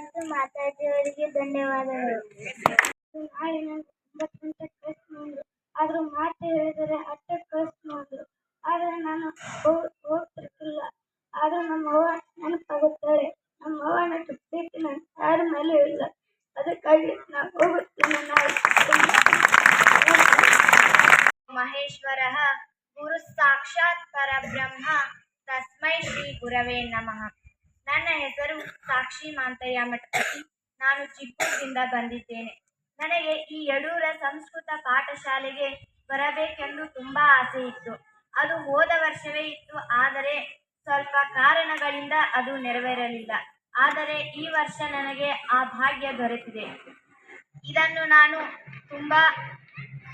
ಮತ್ತು ಮಾತಾಡಿದವರಿಗೆ ಧನ್ಯವಾದಗಳು. ಆದರೂ ಮಾತು ಹೇಳಿದರೆ ಅಷ್ಟೇ ಕಳ್ಸ್ ಮಾಡಿದ್ರು ಆದರೆ ನಾನು ಹೋಗ್ ಹೋಗ್ತಿರ್ತಿಲ್ಲ ಆದರೂ ನಮ್ಮ ಅವ್ವ ನೆನಪಾಗುತ್ತಾಳೆ. ನಮ್ಮ ಅವ್ವನ ಪ್ರೀತಿ ನಾನು ಯಾರ ಮೇಲೆ ಇಲ್ಲ. ಅದಕ್ಕಾಗಿ ನಾನು ಹೋಗುತ್ತೇನೆ ಮಹೇಶ್ವರಃ ಗುರು ಸಾಕ್ಷಾತ್ ಪರಬ್ರಹ್ಮ. ತಸ್ಮೈ ಶ್ರೀ ಗುರವೇ ನಮಃ. ನನ್ನ ಹೆಸರು ಸಾಕ್ಷಿ ಮಾಂತಯ್ಯ ಮಠಪತಿ ನಾನು ಚಿಕ್ಕೂರಿಂದ ಬಂದಿದ್ದೇನೆ. ನನಗೆ ಈ ಯಡೂರ ಸಂಸ್ಕೃತ ಪಾಠಶಾಲೆಗೆ ಬರಬೇಕೆಂದು ತುಂಬಾ ಆಸೆ ಇತ್ತು. ಅದು ಹೋದ ವರ್ಷವೇ ಇತ್ತು, ಆದರೆ ಸ್ವಲ್ಪ ಕಾರಣಗಳಿಂದ ಅದು ನೆರವೇರಲಿಲ್ಲ. ಆದರೆ ಈ ವರ್ಷ ನನಗೆ ಆ ಭಾಗ್ಯ ದೊರೆತಿದೆ. ಇದನ್ನು ನಾನು ತುಂಬಾ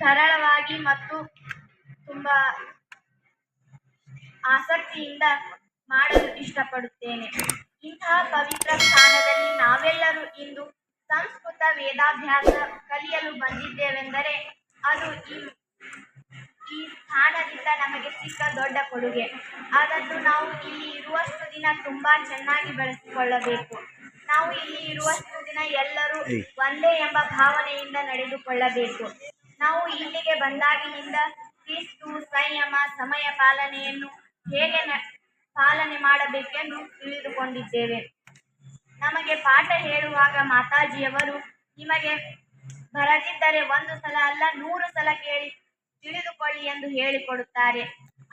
ಸರಳವಾಗಿ ಮತ್ತು ತುಂಬಾ ಆಸಕ್ತಿಯಿಂದ ಮಾಡಲು ಇಷ್ಟಪಡುತ್ತೇನೆ. ಇಂತಹ ಪವಿತ್ರ ಸ್ಥಾನದಲ್ಲಿ ನಾವೆಲ್ಲರೂ ಇಂದು ಸಂಸ್ಕೃತ ವೇದಾಭ್ಯಾಸ ಕಲಿಯಲು ಬಂದಿದ್ದೇವೆಂದರೆ ಅದು ಈ ಈ ಸ್ಥಾನದಿಂದ ನಮಗೆ ಸಿಕ್ಕ ದೊಡ್ಡ ಕೊಡುಗೆ. ಅದನ್ನು ನಾವು ಇಲ್ಲಿ ಇರುವಷ್ಟು ದಿನ ತುಂಬಾ ಚೆನ್ನಾಗಿ ಬೆಳೆಸಿಕೊಳ್ಳಬೇಕು. ನಾವು ಇಲ್ಲಿ ಇರುವಷ್ಟು ದಿನ ಎಲ್ಲರೂ ಒಂದೇ ಎಂಬ ಭಾವನೆಯಿಂದ ನಡೆದುಕೊಳ್ಳಬೇಕು. ನಾವು ಇಲ್ಲಿಗೆ ಬಂದಾಗಿನಿಂದ ಶಿಸ್ತು ಸಂಯಮ ಸಮಯ ಪಾಲನೆಯನ್ನು ಹೇಗೆ ಪಾಲನೆ ಮಾಡಬೇಕೆಂದು ತಿಳಿದುಕೊಂಡಿದ್ದೇವೆ. ನಮಗೆ ಪಾಠ ಹೇಳುವಾಗ ಮಾತಾಜಿಯವರು ನಿಮಗೆ ಬರದಿದ್ದರೆ ಒಂದು ಸಲ ಅಲ್ಲ, ನೂರು ಸಲ ಕೇಳಿ ತಿಳಿದುಕೊಳ್ಳಿ ಎಂದು ಹೇಳಿಕೊಡುತ್ತಾರೆ.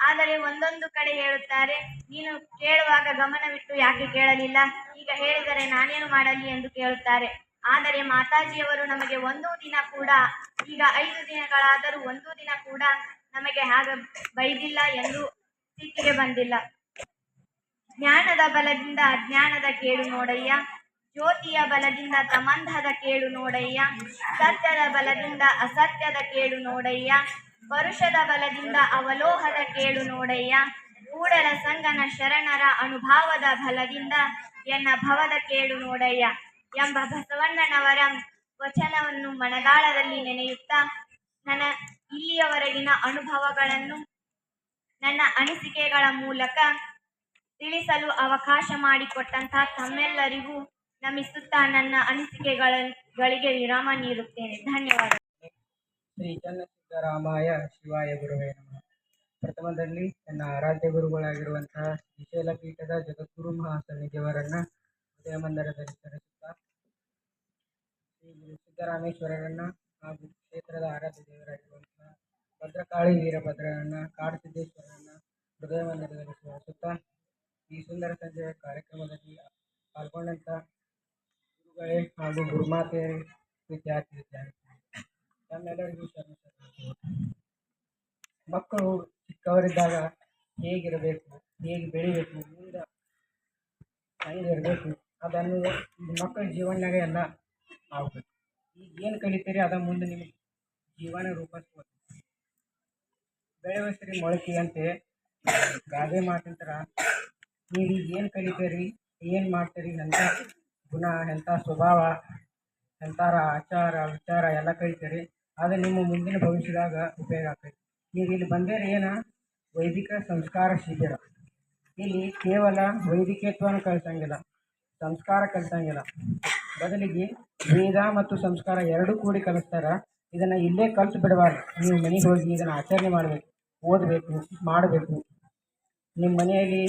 ಆದರೆ ಒಂದೊಂದು ಕಡೆ ಹೇಳುತ್ತಾರೆ, ನೀನು ಕೇಳುವಾಗ ಗಮನವಿಟ್ಟು ಯಾಕೆ ಕೇಳಲಿಲ್ಲ? ಈಗ ಹೇಳಿದರೆ ನಾನೇನು ಮಾಡಲಿ ಎಂದು ಕೇಳುತ್ತಾರೆ. ಆದರೆ ಮಾತಾಜಿಯವರು ನಮಗೆ ಒಂದು ದಿನ ಕೂಡ, ಈಗ ಐದು ದಿನಗಳಾದರೂ ಒಂದು ದಿನ ಕೂಡ ನಮಗೆ ಹಾಗೆ ಬೈದಿಲ್ಲ ಎಂದು ಸಿಟ್ಟಿಗೆ ಬಂದಿಲ್ಲ. ಜ್ಞಾನದ ಬಲದಿಂದ ಅಜ್ಞಾನದ ಕೇಳು ನೋಡಯ್ಯ. ಜ್ಯೋತಿಯ ಬಲದಿಂದ ಸಂಬಂಧದ ಕೇಳು ನೋಡಯ್ಯ. ಸತ್ಯದ ಬಲದಿಂದ ಅಸತ್ಯದ ಕೇಳು ನೋಡಯ್ಯ. ವರುಷದ ಬಲದಿಂದ ಅವಲೋಹದ ಕೇಳು ನೋಡಯ್ಯ. ಕೂಡಲ ಸಂಗನ ಶರಣರ ಅನುಭಾವದ ಬಲದಿಂದ ಎನ್ನ ಭವದ ಕೇಳು ನೋಡಯ್ಯ. ಎಂಬ ಬಸವಣ್ಣನವರ ವಚನವನ್ನು ಮನದಾಳದಲ್ಲಿ ನೆನೆಯುತ್ತಾ, ನನ್ನ ಇಲ್ಲಿಯವರೆಗಿನ ಅನುಭವಗಳನ್ನು, ನನ್ನ ಅನಿಸಿಕೆಗಳ ಮೂಲಕ ತಿಳಿಸಲು ಅವಕಾಶ ಮಾಡಿಕೊಟ್ಟಂತಹ ತಮ್ಮೆಲ್ಲರಿಗೂ ನಮಿಸುತ್ತಾ ನನ್ನ ಅನಿಸಿಕೆಗಳಿಗೆ ವಿರಾಮ ನೀಡುತ್ತೇನೆ. ಧನ್ಯವಾದ. ಶ್ರೀ ಚನ್ನಸಿದ್ದರಾಮಾಯ ಶಿವಾಯ ಗುರುವೇ ನಮಃ. ಪ್ರಥಮದಲ್ಲಿ ನನ್ನ ಆರಾಧ್ಯ ಗುರುಗಳಾಗಿರುವಂತಹ ಶ್ರೀಶೈಲ ಪೀಠದ ಜಗದ್ಗುರು ಮಹಾಸನ್ನಿಧಿಯವರನ್ನ ಹೃದಯ ಮಂದಿರದಲ್ಲಿ ಸ್ಮರಿಸುತ್ತಾ ಶ್ರೀ ಸಿದ್ದರಾಮೇಶ್ವರರನ್ನ ಹಾಗೂ ಕ್ಷೇತ್ರದ ಆರಾಧ್ಯ ದೇವರಾಗಿರುವಂತಹ ಭದ್ರಕಾಳಿ ವೀರಭದ್ರರನ್ನ ಕಾಡಸಿದ್ದೇಶ್ವರರನ್ನ ಹೃದಯ ಮಂದಿರದಲ್ಲಿ ಸ್ಮರಿಸುತ್ತಾ ಈ ಸುಂದರ ಸಂಜೆಯ ಕಾರ್ಯಕ್ರಮದಲ್ಲಿ ಪಾಲ್ಗೊಂಡಂತ ಗುರುಗಳೇ ಹಾಗೂ ಗುರುಮಾತೆ ವಿದ್ಯಾರ್ಥಿ ವಿದ್ಯಾರ್ಥಿ ನಮ್ಮೆಲ್ಲರಿಗೂ ಮಕ್ಕಳು ಚಿಕ್ಕವರಿದ್ದಾಗ ಹೇಗಿರಬೇಕು, ಹೇಗೆ ಬೆಳಿಬೇಕು, ಮುಂದೆ ಹೆಂಗಿರಬೇಕು ಅದನ್ನು ಮಕ್ಕಳ ಜೀವನದಾಗ ಎಲ್ಲ ಆಗಬೇಕು. ಈಗ ಏನು ಕಲಿತೀರಿ, ಅದ ಮುಂದೆ ನಿಮಗೆ ಜೀವನ ರೂಪಿಸ್ಬೋದು. ಬೆಳೆವ ಸರಿ ಮೊಳಕೆ ಅಂತೆ ಗಾದೆ ಮಾತಿಂತರ ನೀವು ಏನು ಕಲಿತೀರಿ, ಏನು ಮಾಡ್ತೀರಿ ಎಂಥ ಗುಣ ಎಂಥ ಸ್ವಭಾವ ಎಂಥರ ಆಚಾರ, ವಿಚಾರ ಎಲ್ಲ ಕಲಿತೀರಿ. ಅದು ನಿಮ್ಮ ಮುಂದಿನ ಭವಿಷ್ಯದಾಗ ಉಪಯೋಗ ಆಗ್ತೈತಿ. ನೀವು ಇಲ್ಲಿ ಬಂದೇರಿ ಏನು? ವೈದಿಕ ಸಂಸ್ಕಾರ ಶಿಬಿರ. ಇಲ್ಲಿ ಕೇವಲ ವೈದಿಕತ್ವನ ಕಲಿಸಂಗಿಲ್ಲ, ಸಂಸ್ಕಾರ ಕಲಿಸಂಗಿಲ್ಲ. ಬದಲಿಗೆ ವೇದ ಮತ್ತು ಸಂಸ್ಕಾರ ಎರಡೂ ಕೂಡಿ ಕಲಿಸ್ತಾರ. ಇದನ್ನು ಇಲ್ಲೇ ಕಲ್ತು ಬಿಡಬಾರ್ದು. ನೀವು ಮನೆಗೆ ಹೋಗಿ ಇದನ್ನು ಆಚರಣೆ ಮಾಡಬೇಕು, ಓದಬೇಕು, ಮಾಡಬೇಕು. ನಿಮ್ಮ ಮನೆಯಲ್ಲಿ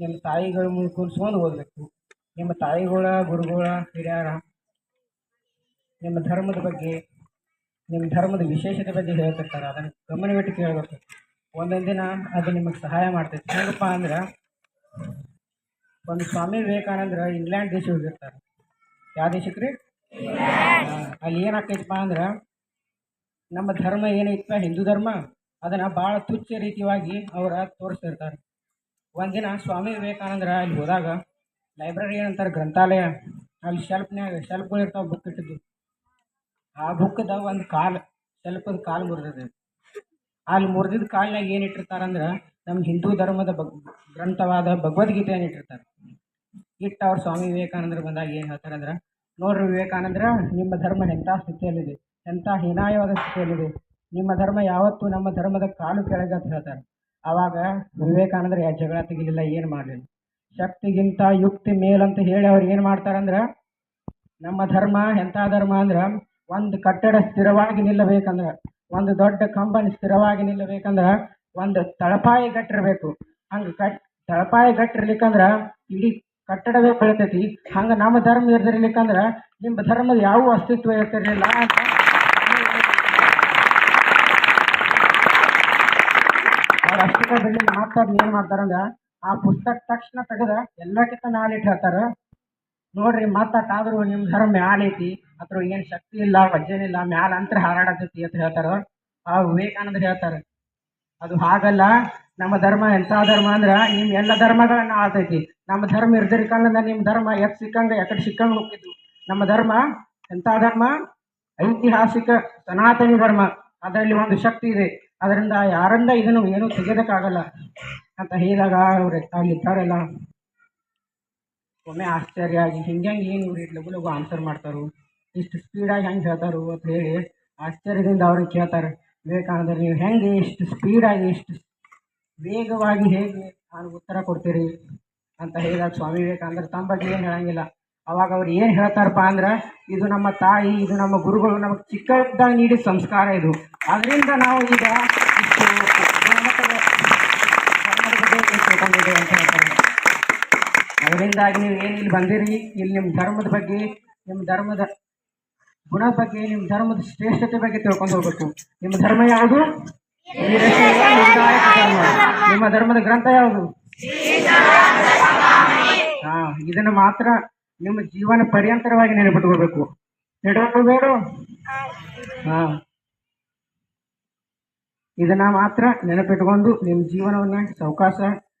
ನಿಮ್ಮ ತಾಯಿಗಳ ಮುಂದೆ ಕೂರಿಸ್ಕೊಂಡು ಓದಬೇಕು ನಿಮ್ಮ ತಾಯಿಗಳ, ಗುರುಗಳ, ಹಿರಿಯರ, ನಿಮ್ಮ ಧರ್ಮದ ಬಗ್ಗೆ, ನಿಮ್ಮ ಧರ್ಮದ ವಿಶೇಷತೆ ಬಗ್ಗೆ ಹೇಳ್ತಿರ್ತಾರೆ. ಅದನ್ನು ಗಮನವಿಟ್ಟು ಕೇಳಬೇಕು. ಒಂದೊಂದು ದಿನ ಅದು ನಿಮಗೆ ಸಹಾಯ ಮಾಡ್ತೈತೆ. ಹೇಗಪ್ಪ ಅಂದ್ರೆ, ಒಂದು ಸ್ವಾಮಿ ವಿವೇಕಾನಂದ್ರ ಇಂಗ್ಲೆಂಡ್ ದೇಶ ಹೋಗಿರ್ತಾರೆ. ಯಾವ ದೇಶಕ್ಕೆ ರೀ? ಅಲ್ಲಿ ಏನಾಗ್ತೈತಪ್ಪ ಅಂದ್ರೆ, ನಮ್ಮ ಧರ್ಮ ಏನೈತಪ್ಪ ಹಿಂದೂ ಧರ್ಮ, ಅದನ್ನು ಭಾಳ ತುಚ್ಛ ರೀತಿಯಾಗಿ ಅವರ ತೋರಿಸ್ತಿರ್ತಾರೆ. ಒಂದಿನ ಸ್ವಾಮಿ ವಿವೇಕಾನಂದರ ಅಲ್ಲಿ ಹೋದಾಗ ಲೈಬ್ರರಿ ಏನಂತಾರೆ ಗ್ರಂಥಾಲಯ, ಅಲ್ಲಿ ಶೆಲ್ಫ್ನ್ಯಾಗ, ಶೆಲ್ಫ್ಗಳು ಇರ್ತಾವ ಬುಕ್ ಇಟ್ಟಿದ್ದು. ಆ ಬುಕ್ದ ಒಂದು ಕಾಲು, ಶೆಲ್ಫದ ಕಾಲು ಮುರಿದಿದೆ. ಅಲ್ಲಿ ಮುರಿದಿದ್ದ ಕಾಲ್ನಾಗ ಏನು ಇಟ್ಟಿರ್ತಾರಂದ್ರೆ ನಮ್ಮ ಹಿಂದೂ ಧರ್ಮದ ಬಗ್ ಗ್ರಂಥವಾದ ಭಗವದ್ಗೀತೆಯನ್ನು ಇಟ್ಟಿರ್ತಾರೆ. ಇಟ್ಟು ಅವ್ರು ಸ್ವಾಮಿ ವಿವೇಕಾನಂದರು ಬಂದಾಗ ಏನು ಹೇಳ್ತಾರಂದ್ರೆ ನೋಡ್ರಿ ವಿವೇಕಾನಂದ್ರ, ನಿಮ್ಮ ಧರ್ಮ ಎಂಥ ಸ್ಥಿತಿಯಲ್ಲಿದೆ, ಎಂಥ ಹೀನಾಯವಾದ ಸ್ಥಿತಿಯಲ್ಲಿದೆ, ನಿಮ್ಮ ಧರ್ಮ ಯಾವತ್ತೂ ನಮ್ಮ ಧರ್ಮದ ಕಾಲು ಕೆಳಗೆ ಅಂತ ಹೇಳ್ತಾರೆ. ಆವಾಗ ವಿವೇಕಾನಂದರು ಜಗಳ ತೆಗಿಲಿಲ್ಲ ಏನು ಮಾಡಲಿಲ್ಲ ಶಕ್ತಿಗಿಂತ ಯುಕ್ತಿ ಮೇಲಂತ ಹೇಳಿ ಅವ್ರು ಏನು ಮಾಡ್ತಾರಂದ್ರೆ, ನಮ್ಮ ಧರ್ಮ ಎಂಥ ಧರ್ಮ ಅಂದ್ರೆ, ಒಂದು ಕಟ್ಟಡ ಸ್ಥಿರವಾಗಿ ನಿಲ್ಲಬೇಕಂದ್ರೆ, ಒಂದು ದೊಡ್ಡ ಕಂಬನಿ ಸ್ಥಿರವಾಗಿ ನಿಲ್ಲಬೇಕಂದ್ರೆ, ಒಂದು ತಳಪಾಯಿ ಕಟ್ಟಿರ್ಬೇಕು. ಹಂಗೆ ಕಟ್, ತಳಪಾಯಿ ಗಟ್ಟಿರ್ಲಿಕ್ಕಂದ್ರೆ ಇಡೀ ಕಟ್ಟಡವೇ ಬೆಳಿತೈತಿ. ಹಂಗೆ ನಮ್ಮ ಧರ್ಮ ಇರ್ದಿರ್ಲಿಕ್ಕಂದ್ರೆ ನಿಮ್ಮ ಧರ್ಮದ ಯಾವ ಅಸ್ತಿತ್ವ ಇರ್ತಿರ್ಲಿಲ್ಲ ಅಂತ ಅವ್ರು ಅಷ್ಟಕ್ಕೆ ಬೆಳ್ಳಿ ಮಾತಾಡಿ ಏನು ಮಾಡ್ತಾರಂದ್ರೆ ಆ ಪುಸ್ತಕ ತಕ್ಷಣ ತೆಗೆದ ಎಲ್ಲಕ್ಕಿಂತ ನಾಲಿಟ್ಟು ಹೇಳ್ತಾರೆ. ನೋಡ್ರಿ ಮತ್ತಾದ್ರೂ ನಿಮ್ಮ ಧರ್ಮ ಮ್ಯಾಲ ಐತಿ ಅದ್ರ ಏನು ಶಕ್ತಿ ಇಲ್ಲ ವಜ್ಜನಿಲ್ಲ ಮ್ಯಾಲ ಅಂತ ಹಾರಾಡತೈತಿ ಅಂತ ಹೇಳ್ತಾರ, ಆ ವಿವೇಕಾನಂದ ಹೇಳ್ತಾರೆ. ಅದು ಹಾಗಲ್ಲ, ನಮ್ಮ ಧರ್ಮ ಎಂಥ ಧರ್ಮ ಅಂದ್ರೆ ನಿಮ್ಮ ಎಲ್ಲ ಧರ್ಮಗಳನ್ನ ಆಳ್ತೈತಿ. ನಮ್ಮ ಧರ್ಮ ಇರ್ದಿರ್ಕಂದ್ರೆ ನಿಮ್ಮ ಧರ್ಮ ಎತ್ ಸಿಕ್ಕಂಗೆ, ಎಕಡೆ ಸಿಕ್ಕಂಗೆ ಹೋಗಿದ್ದು ನಮ್ಮ ಧರ್ಮ ಎಂಥ ಧರ್ಮ? ಐತಿಹಾಸಿಕ ಸನಾತನಿ ಧರ್ಮ. ಅದರಲ್ಲಿ ಒಂದು ಶಕ್ತಿ ಇದೆ. ಅದರಿಂದ ಯಾರಿಂದ ಇದನ್ನು ಏನೂ ತೆಗೆಯೋದಕ್ಕಾಗಲ್ಲ ಅಂತ ಹೇಳಿದಾಗ ಅವ್ರು ಅಲ್ಲಿದ್ದಾರೆಲ್ಲ ಒಮ್ಮೆ ಆಶ್ಚರ್ಯ ಆಗಿ, ಹಿಂಗೆ ಏನು ಇವ್ರು ಲಘು ಲಘು ಆನ್ಸರ್ ಮಾಡ್ತಾರೋ. ಇಷ್ಟು ಸ್ಪೀಡಾಗಿ ಹೆಂಗೆ ಹೇಳ್ತಾರೋ? ಅಂತ ಹೇಳಿ ಆಶ್ಚರ್ಯದಿಂದ ಅವ್ರಿಗೆ ಕೇಳ್ತಾರೆ, ವಿವೇಕಾನಂದರು, ನೀವು ಹೆಂಗೆ ಇಷ್ಟು ಸ್ಪೀಡಾಗಿ ಇಷ್ಟು ವೇಗವಾಗಿ ಹೇಗೆ ನಾನು ಉತ್ತರ ಕೊಡ್ತೀರಿ? ಅಂತ ಹೇಳಿದಾಗ ಸ್ವಾಮಿ ವಿವೇಕಾನಂದರು, ತಮ್ಮ ಬಗ್ಗೆ ಏನು ಹೇಳಂಗಿಲ್ಲ. ಅವಾಗ ಅವ್ರು ಏನು ಹೇಳ್ತಾರಪ್ಪ ಅಂದ್ರೆ, ಇದು ನಮ್ಮ ತಾಯಿ, ಇದು ನಮ್ಮ ಗುರುಗಳು ನಮಗೆ ಚಿಕ್ಕದಾಗ ನೀಡಿದ ಸಂಸ್ಕಾರ ಇದು. ಅದರಿಂದ ನಾವು ಈಗ ಅದರಿಂದಾಗಿ ನೀವು ಏನು ಇಲ್ಲಿ ಬಂದಿರಿ, ಇಲ್ಲಿ ನಿಮ್ಮ ಧರ್ಮದ ಬಗ್ಗೆ ನಿಮ್ಮ ಧರ್ಮದ ಗುಣ ಬಗ್ಗೆ ನಿಮ್ಮ ಧರ್ಮದ ಶ್ರೇಷ್ಠತೆ ಬಗ್ಗೆ ತಿಳ್ಕೊಂಡು ಹೋಗ್ಬೇಕು. ನಿಮ್ಮ ಧರ್ಮ ಯಾವುದು? ನಿಮ್ಮ ಧರ್ಮದ ಗ್ರಂಥ ಯಾವುದು? ಹಾ, ಇದನ್ನು ಮಾತ್ರ ನಿಮ್ಮ ಜೀವನ ಪರ್ಯಂತರವಾಗಿ ನೆನಪಿಟ್ಕೋಬೇಕು. ಬೇಡ. ಹಾ. ಇದನ್ನ ಮಾತ್ರ ನೆನಪಿಟ್ಕೊಂಡು ನಿಮ್ಮ ಜೀವನವನ್ನು ಸಾವಕಾಶ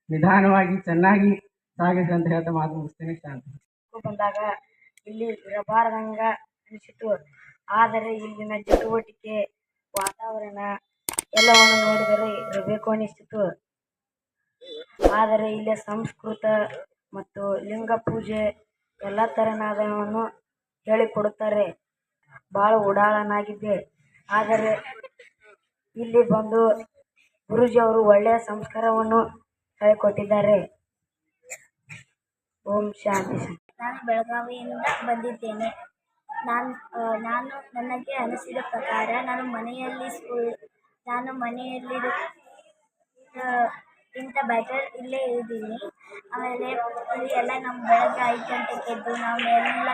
ನಿಧಾನವಾಗಿ ಚೆನ್ನಾಗಿ ಸಾಗಿಸಿ ಅಂತ ಹೇಳ್ತಾ ಮಾತು ಮುಗಿಸ್ತೇನೆ. ಶಾಂತಿ. ಬಂದಾಗ ಇಲ್ಲಿ ಇರಬಾರದಂಗ ಅನಿಸಿತು ಆದರೆ ಇಲ್ಲಿನ ಚಟುವಟಿಕೆ ವಾತಾವರಣ ಎಲ್ಲವನ್ನು ನೋಡಿದರೆ ಇರಬೇಕು ಅನಿಸಿತು ಆದರೆ ಇಲ್ಲಿ ಸಂಸ್ಕೃತ ಮತ್ತು ಲಿಂಗ ಪೂಜೆ ಎಲ್ಲ ಹೇಳಿ ಹೇಳಿಕೊಡುತ್ತಾರೆ ಭಾಳ ಉಡಾಳನಾಗಿದ್ದೆ ಆದರೆ ಇಲ್ಲಿ ಬಂದು ಗುರೂಜಿಯವರು ಒಳ್ಳೆಯ ಸಂಸ್ಕಾರವನ್ನು ಹೇಳಿಕೊಟ್ಟಿದ್ದಾರೆ. ಓಂ ಶಾಂತಿ ನಾನು ಬೆಳಗಾವಿಯಿಂದ ಬಂದಿದ್ದೇನೆ. ನಾನು ನಾನು ನನಗೆ ಅನಿಸಿದ ಪ್ರಕಾರ ನಾನು ಮನೆಯಲ್ಲಿ ಸ್ಕೂಲ್, ನಾನು ಮನೆಯಲ್ಲಿ ಇಂಥ ಬೆಟರ್ ಇಲ್ಲೇ ಇದ್ದೀನಿ. ಆಮೇಲೆ ಇಲ್ಲಿ ಎಲ್ಲ ನಮ್ಮ ಬೆಳಗ್ಗೆ ಐದು ಗಂಟೆಗೆ ಎದ್ದು ನಾವು ಎಲ್ಲ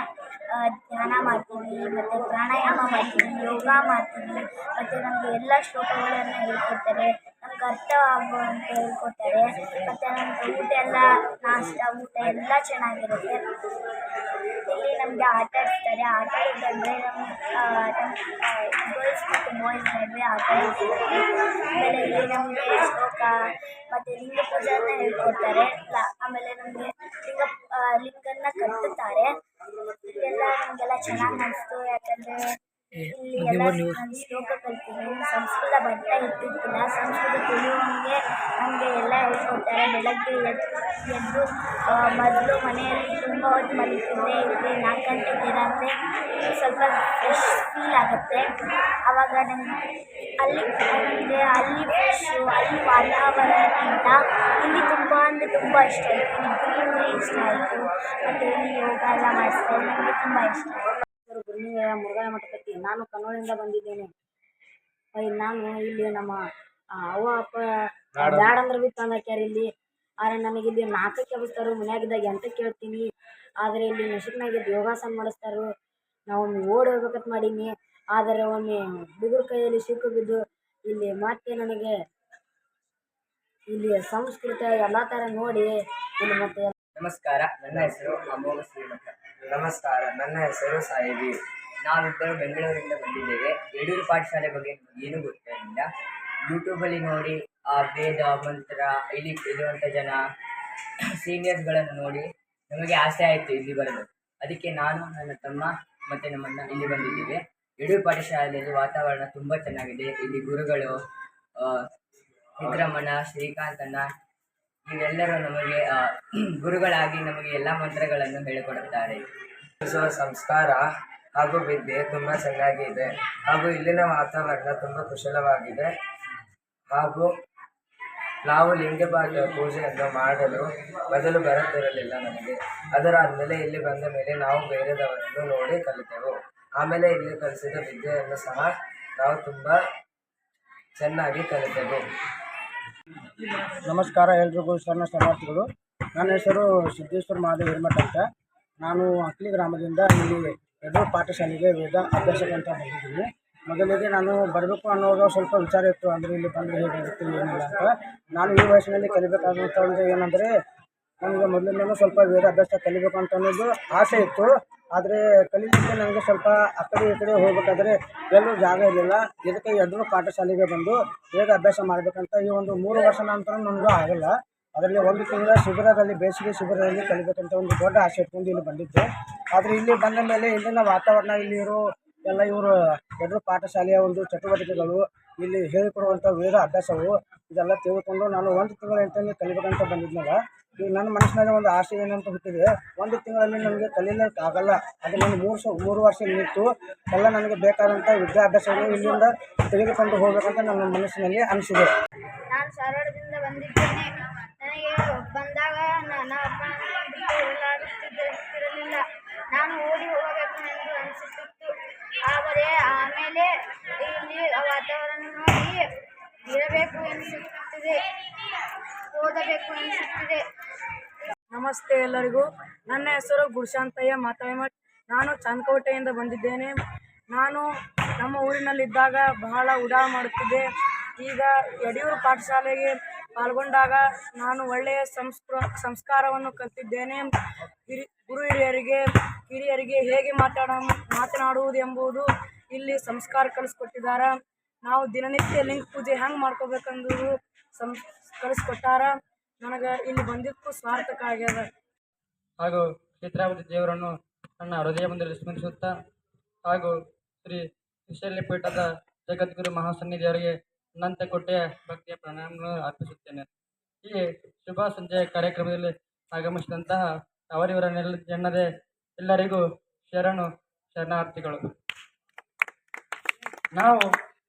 ಧ್ಯಾನ ಮಾಡ್ತೀವಿ ಮತ್ತು ಪ್ರಾಣಾಯಾಮ ಮಾಡ್ತೀವಿ ಯೋಗ ಮಾಡ್ತೀವಿ ಮತ್ತು ನಮಗೆ ಎಲ್ಲ ಶ್ಲೋಕಗಳನ್ನು ಹೇಳ್ಕೊಡ್ತಾರೆ. ನಮ್ಗೆ ಅರ್ಥ ಅಂತ ಹೇಳ್ಕೊಡ್ತಾರೆ. ಮತ್ತು ನಮ್ಗೆ ಊಟ ಎಲ್ಲ, ನಾಷ್ಟ, ಊಟ ಎಲ್ಲ ಚೆನ್ನಾಗಿರುತ್ತೆ. ಇಲ್ಲಿ ನಮಗೆ ಆಟ ಆಡಿಸ್ತಾರೆ. ಆಟ ಆಡೋದಂದರೆ ನಮ್ಮ ಗರ್ಲ್ಸ್ ಮತ್ತು ಬಾಯ್ಸ್ ನಡುವೆ ಆಟ ಆಡಿಸ್ತಾರೆ ಆಮೇಲೆ ಇಲ್ಲಿ ನಮಗೆ ಶ್ಲೋಕ, ಮತ್ತು ಲಿಂಗ ಅಂತ ಹೇಳ್ಕೊಡ್ತಾರೆ ಲ- ಆಮೇಲೆ ನಮಗೆ ಲಿಂಗ ಆ, ಲಿಂಗನ್ನ ಕಟ್ಟುತ್ತಾರೆ ಇದೆಲ್ಲ ನಮಗೆಲ್ಲ ಚೆನ್ನಾಗಿ ಅನಿಸ್ತು ಯಾಕಂದರೆ ಇಲ್ಲಿ ಎಲ್ಲ ನಾನು ಶ್ಲೋಕ ಕಲ್ತೀನಿ ಬರ್ತಾ ಇರ್ತಿದ್ದಿಲ್ಲ ಸಂಸ್ಕೃತ ತಿಳಿಯುವಂಗೆ ನಮಗೆ ಎಲ್ಲ ಹೇಳ್ಕೊಡ್ತಾರೆ. ಬೆಳಗ್ಗೆ ಎದ್ದು ಎದ್ದು ಮೊದಲು ಮನೆಯಲ್ಲಿ ತುಂಬ ಹೊತ್ತು ಮಲಗ್ತಿದ್ದೆ ಇಲ್ಲಿ ನಾಲ್ಕು ಗಂಟೆಗೆ ಏನಾದರೆ ಸ್ವಲ್ಪ ಫ್ರೆಶ್ ಫೀಲ್ ಆಗುತ್ತೆ. ಆವಾಗ ನಂಗೆ ಅಲ್ಲಿ ನನಗೆ ಅಲ್ಲಿ ಫ್ರೆಶು ಅಲ್ಲಿ ವಾತಾವರಣಕ್ಕಿಂತ ಇಲ್ಲಿ ತುಂಬ ಅಂದರೆ ತುಂಬ ಇಷ್ಟ ಆಯಿತು. ಇಲ್ಲಿ ಇಷ್ಟ ಆಯಿತು. ಮತ್ತು ಇಲ್ಲಿ ಯೋಗ ಎಲ್ಲ ಮಾಡಿಸ್ತಾರೆ. ನನಗೆ ತುಂಬ ಇಷ್ಟ ಗುರುವಿನ ಮುರುಘಾ ಮಠಕ್ಕೆ ನಾನು ಕನ್ನಡದಿಂದ ಬಂದಿದ್ದೇನೆ. ನಾನು ಇಲ್ಲಿ ನಮ್ಮ ಅವ್ವ ಅಪ್ಪ ಬ್ಯಾಡ ಅಂದ್ರೆ ಬಿ ತಂದಾಕ್ಯಾರ ಇಲ್ಲಿ. ಆದ್ರೆ ನನಗೆ ಇಲ್ಲಿ ನಾಲ್ಕಕ್ಕೆ ಮನ್ಯಾಗ ಮನ್ಯಾಗಿದ್ದಾಗ ಎಂಟಕ್ಕೆ ಕೇಳ್ತೀನಿ. ಆದರೆ ಇಲ್ಲಿ ನಶಿಕ್ನಾಗ ಯೋಗಾಸನ ಮಾಡಿಸ್ತಾರು. ನಾವು ಒಮ್ಮೆ ಓಡಿ ಹೋಗ್ಬೇಕಂತ ಮಾಡೀನಿ. ಆದರೆ ಒಮ್ಮೆ ಹುಡುಗರ ಕೈಯಲ್ಲಿ ಸಿಕ್ಕು ಬಿದ್ದು ಇಲ್ಲಿ ಮತ್ತೆ ನನಗೆ ಇಲ್ಲಿ ಸಂಸ್ಕೃತ ಎಲ್ಲ ಥರ ನೋಡಿ ಇಲ್ಲಿ ಮತ್ತೆ ನಮಸ್ಕಾರ ನನ್ನ ಹೆಸರು ಅಮೋಘ ಶ್ರೀಮಂತ ನಮಸ್ಕಾರ ನನ್ನ ಹೆಸರು ಸಾಯಿಬಿ ನಾವಿಬ್ಬರು ಬೆಂಗಳೂರಿಂದ ಬಂದಿದ್ದೇವೆ. ಯಡೂರು ಪಾಠಶಾಲೆ ಬಗ್ಗೆ ಏನು ಗೊತ್ತಿರಲಿಲ್ಲ ಯೂಟ್ಯೂಬಲ್ಲಿ ನೋಡಿ ಆ ವೇದ ಮಂತ್ರ ಇಲ್ಲಿ ಇರುವಂಥ ಜನ ಸೀನಿಯರ್ಸ್ಗಳನ್ನು ನೋಡಿ ನಮಗೆ ಆಸೆ ಆಯಿತು ಇಲ್ಲಿ ಬರಲು. ಅದಕ್ಕೆ ನಾನು ನನ್ನ ತಮ್ಮ ಮತ್ತು ನಮ್ಮನ್ನ ಇಲ್ಲಿ ಬಂದಿದ್ದೇವೆ. ಯಡೂರು ಪಾಠಶಾಲೆಯಲ್ಲಿ ವಾತಾವರಣ ತುಂಬ ಚೆನ್ನಾಗಿದೆ. ಇಲ್ಲಿ ಗುರುಗಳು ಆ, ಸಿದ್ದರಾಮಣ್ಣ ಶ್ರೀಕಾಂತಣ್ಣ ಇವೆಲ್ಲರೂ ನಮಗೆ ಗುರುಗಳಾಗಿ ನಮಗೆ ಎಲ್ಲ ಮಂತ್ರಗಳನ್ನು ಹೇಳಿಕೊಡುತ್ತಾರೆ. ಸಂಸ್ಕಾರ. ಹಾಗೂ ವಿದ್ಯೆ ತುಂಬ ಚೆನ್ನಾಗಿದೆ ಹಾಗೂ ಇಲ್ಲಿನ ವಾತಾವರಣ ತುಂಬ ಕುಶಲವಾಗಿದೆ. ಹಾಗೂ ನಾವು ಲಿಂಗಪಾದ ಪೂಜೆಯನ್ನು ಮಾಡಲು ಮೊದಲು ಬರುತ್ತಿರಲಿಲ್ಲ ನಮಗೆ. ಅದರಾದಮೇಲೆ ಇಲ್ಲಿ ಬಂದ ಮೇಲೆ ನಾವು ಬೇರೆದವರನ್ನು ನೋಡಿ ಕಲಿತೆವು. ಆಮೇಲೆ ಇಲ್ಲಿ ಕಲಿಸಿದ ವಿದ್ಯೆಯನ್ನು ಸಹ ನಾವು ತುಂಬ ಚೆನ್ನಾಗಿ ಕಲಿತೆವು. ನಮಸ್ಕಾರ ಎಲ್ರಿಗೂ ಶರಣ ಶರಣಾರ್ಥಿಗಳು ನನ್ನ ಹೆಸರು ಸಿದ್ದೇಶ್ವರ ಮಹಾದೇವ್ ಹಿರಮಠ ಅಂತ. ನಾನು ಅಕ್ಲಿ ಗ್ರಾಮದಿಂದ ಇಲ್ಲಿ ಎಡೂರು ಪಾಠಶಾಲೆಗೆ ವೇದ ಅಭ್ಯಾಸಕ್ಕೆ ಅಂತ ಬಂದಿದ್ದೀನಿ. ಮೊದಲಿಗೆ ನಾನು ಬರಬೇಕು ಅನ್ನೋದು ಸ್ವಲ್ಪ ವಿಚಾರ ಇತ್ತು, ಅಂದರೆ ಇಲ್ಲಿ ಬಂದರೆ ಹೇಗಾಗುತ್ತೆ ಏನಿಲ್ಲ ಅಂತ. ನಾನು ಈ ವಯಸ್ಸಿನಲ್ಲಿ ಕಲಿಬೇಕಾದಂಥ ಒಂದು ಏನಂದರೆ, ನನಗೆ ಮೊದಲಿಂದಲೂ ಸ್ವಲ್ಪ ವೇದ ಅಭ್ಯಾಸ ಕಲಿಬೇಕು ಅಂತ ಅನ್ನೋದು ಆಸೆ ಇತ್ತು. ಆದರೆ ಕಲಿಲಿಕ್ಕೆ ನನಗೆ ಸ್ವಲ್ಪ ಆ ಕಡೆ ಈ ಕಡೆ ಹೋಗಬೇಕಾದ್ರೆ ಎಲ್ಲೂ ಜಾಗ ಇರಲಿಲ್ಲ. ಇದಕ್ಕೆ ಎರಡೂ ಪಾಠಶಾಲೆಗೆ ಬಂದು ವೇದ ಅಭ್ಯಾಸ ಮಾಡಬೇಕಂತ ಈ ಒಂದು ಮೂರು ವರ್ಷ ನಂತರ ನನಗೂ ಆಗಲ್ಲ. ಅದರಲ್ಲಿ ಒಂದು ತಿಂಗಳ ಶಿಬಿರದಲ್ಲಿ, ಬೇಸಿಗೆ ಶಿಬಿರದಲ್ಲಿ ಕಲಿಬೇಕಂತ ಒಂದು ದೊಡ್ಡ ಆಸೆ ಇಟ್ಕೊಂಡು ಇಲ್ಲಿ ಬಂದಿದ್ದೆ ಆದರೆ ಇಲ್ಲಿ ಬಂದ ಮೇಲೆ ಇಲ್ಲಿನ ವಾತಾವರಣ ಇಲ್ಲಿ ಇರೋ ಎಲ್ಲ ಇವರು ಎಡರು ಪಾಠಶಾಲೆಯ ಒಂದು ಚಟುವಟಿಕೆಗಳು, ಇಲ್ಲಿ ಹೇಳಿಕೊಡುವಂಥ ವಿವಿಧ ಅಭ್ಯಾಸವು ಇದೆಲ್ಲ ತಿಳ್ಕೊಂಡು ನಾನು ಒಂದು ತಿಂಗಳ ಎಂಟನೇ ಕಲಿಬೇಕಂತ ಬಂದಿದ್ನಲ್ಲ ಈಗ ನನ್ನ ಮನಸ್ಸಿನಲ್ಲಿ ಒಂದು ಆಸೆ ಏನಂತ ಹುಟ್ಟಿದೆ, ಒಂದು ತಿಂಗಳಲ್ಲಿ ನನಗೆ ಕಲೀಲಿಕ್ಕೆ ಆಗಲ್ಲ. ಅದು ನನಗೆ ಮೂರು ಸ, ಮೂರು ವರ್ಷ ನಿಂತು ಎಲ್ಲ ನನಗೆ ಬೇಕಾದಂಥ ವಿದ್ಯಾಭ್ಯಾಸವನ್ನು ಇಲ್ಲಿಂದ ತೆಗೆದುಕೊಂಡು ಹೋಗಬೇಕಂತ ನನ್ನ ಮನಸ್ಸಿನಲ್ಲಿ ಅನಿಸಿದೆ. ನಾನು ಬಂದಿದ್ದೇನೆ. ನನಗೆ ಬಂದಾಗ ನನ್ನ ಅಪ್ಪ ಬಿಟ್ಟು ನಾನು ಓಡಿ ಹೋಗಬೇಕು ಎಂದು ಅನಿಸುತ್ತಿತ್ತು. ಆದರೆ ಆಮೇಲೆ ಇಲ್ಲಿ ವಾತಾವರಣ ನೋಡಿ ಇರಬೇಕು ಅನಿಸುತ್ತಿದೆ. ಓದಬೇಕು ಅನಿಸುತ್ತಿದೆ. ನಮಸ್ತೆ ಎಲ್ಲರಿಗೂ. ನನ್ನ ಹೆಸರು ಗುರುಶಾಂತಯ್ಯ. ಮಾತಾಯಮಠ್ ನಾನು ಚಂದಕೋಟೆಯಿಂದ ಬಂದಿದ್ದೇನೆ. ನಾನು ನಮ್ಮ ಊರಿನಲ್ಲಿದ್ದಾಗ ಬಹಳ ಉಡಾ ಮಾಡುತ್ತಿದ್ದೆ. ಈಗ ಯಡಿಯೂರು ಪಾಠಶಾಲೆಗೆ ಪಾಲ್ಗೊಂಡಾಗ ನಾನು ಒಳ್ಳೆಯ ಸಂಸ್ಕೃ, ಸಂಸ್ಕಾರವನ್ನು ಕಲಿತಿದ್ದೇನೆ. ಹಿರಿ ಗುರು ಹಿರಿಯರಿಗೆ ಹಿರಿಯರಿಗೆ ಹೇಗೆ ಮಾತಾಡ ಮಾತನಾಡುವುದು ಎಂಬುದು ಇಲ್ಲಿ ಸಂಸ್ಕಾರ ಕಲಿಸ್ಕೊಟ್ಟಿದ್ದಾರೆ ನಾವು ದಿನನಿತ್ಯ ಲಿಂಗ ಪೂಜೆ ಹೆಂಗೆ ಮಾಡ್ಕೋಬೇಕಂದು ಸಂ ಕಲಿಸ್ಕೊಟ್ಟಾರ. ನನಗೆ ಇಲ್ಲಿ ಬಂದಿದ್ದಕ್ಕೂ ಸಾರ್ಥಕ ಆಗ್ಯದ. ಹಾಗೂ ಕ್ಷೇತ್ರಾವತಿ ದೇವರನ್ನು ನನ್ನ ಹೃದಯ ಮಂದಿರಲ್ಲಿ ಸ್ಮರಿಸುತ್ತಾ ಹಾಗೂ ಶ್ರೀ ವಿಶಲ್ಯ ಜಗದ್ಗುರು ಮಹಾಸನ್ನಿಧಿಯವರಿಗೆ ಅನಂತ ಕೋಟೆಯ ಭಕ್ತಿಯ ಪ್ರಣಾಮಗಳನ್ನು ಅರ್ಪಿಸುತ್ತೇನೆ. ಈ ಶುಭ ಸಂಜೆ ಕಾರ್ಯಕ್ರಮದಲ್ಲಿ ಆಗಮಿಸಿದಂತಹ ಅವರಿವರ ಎನ್ನದೆ ಎಲ್ಲರಿಗೂ ಶರಣು ಶರಣಾರ್ಥಿಗಳು. ನಾವು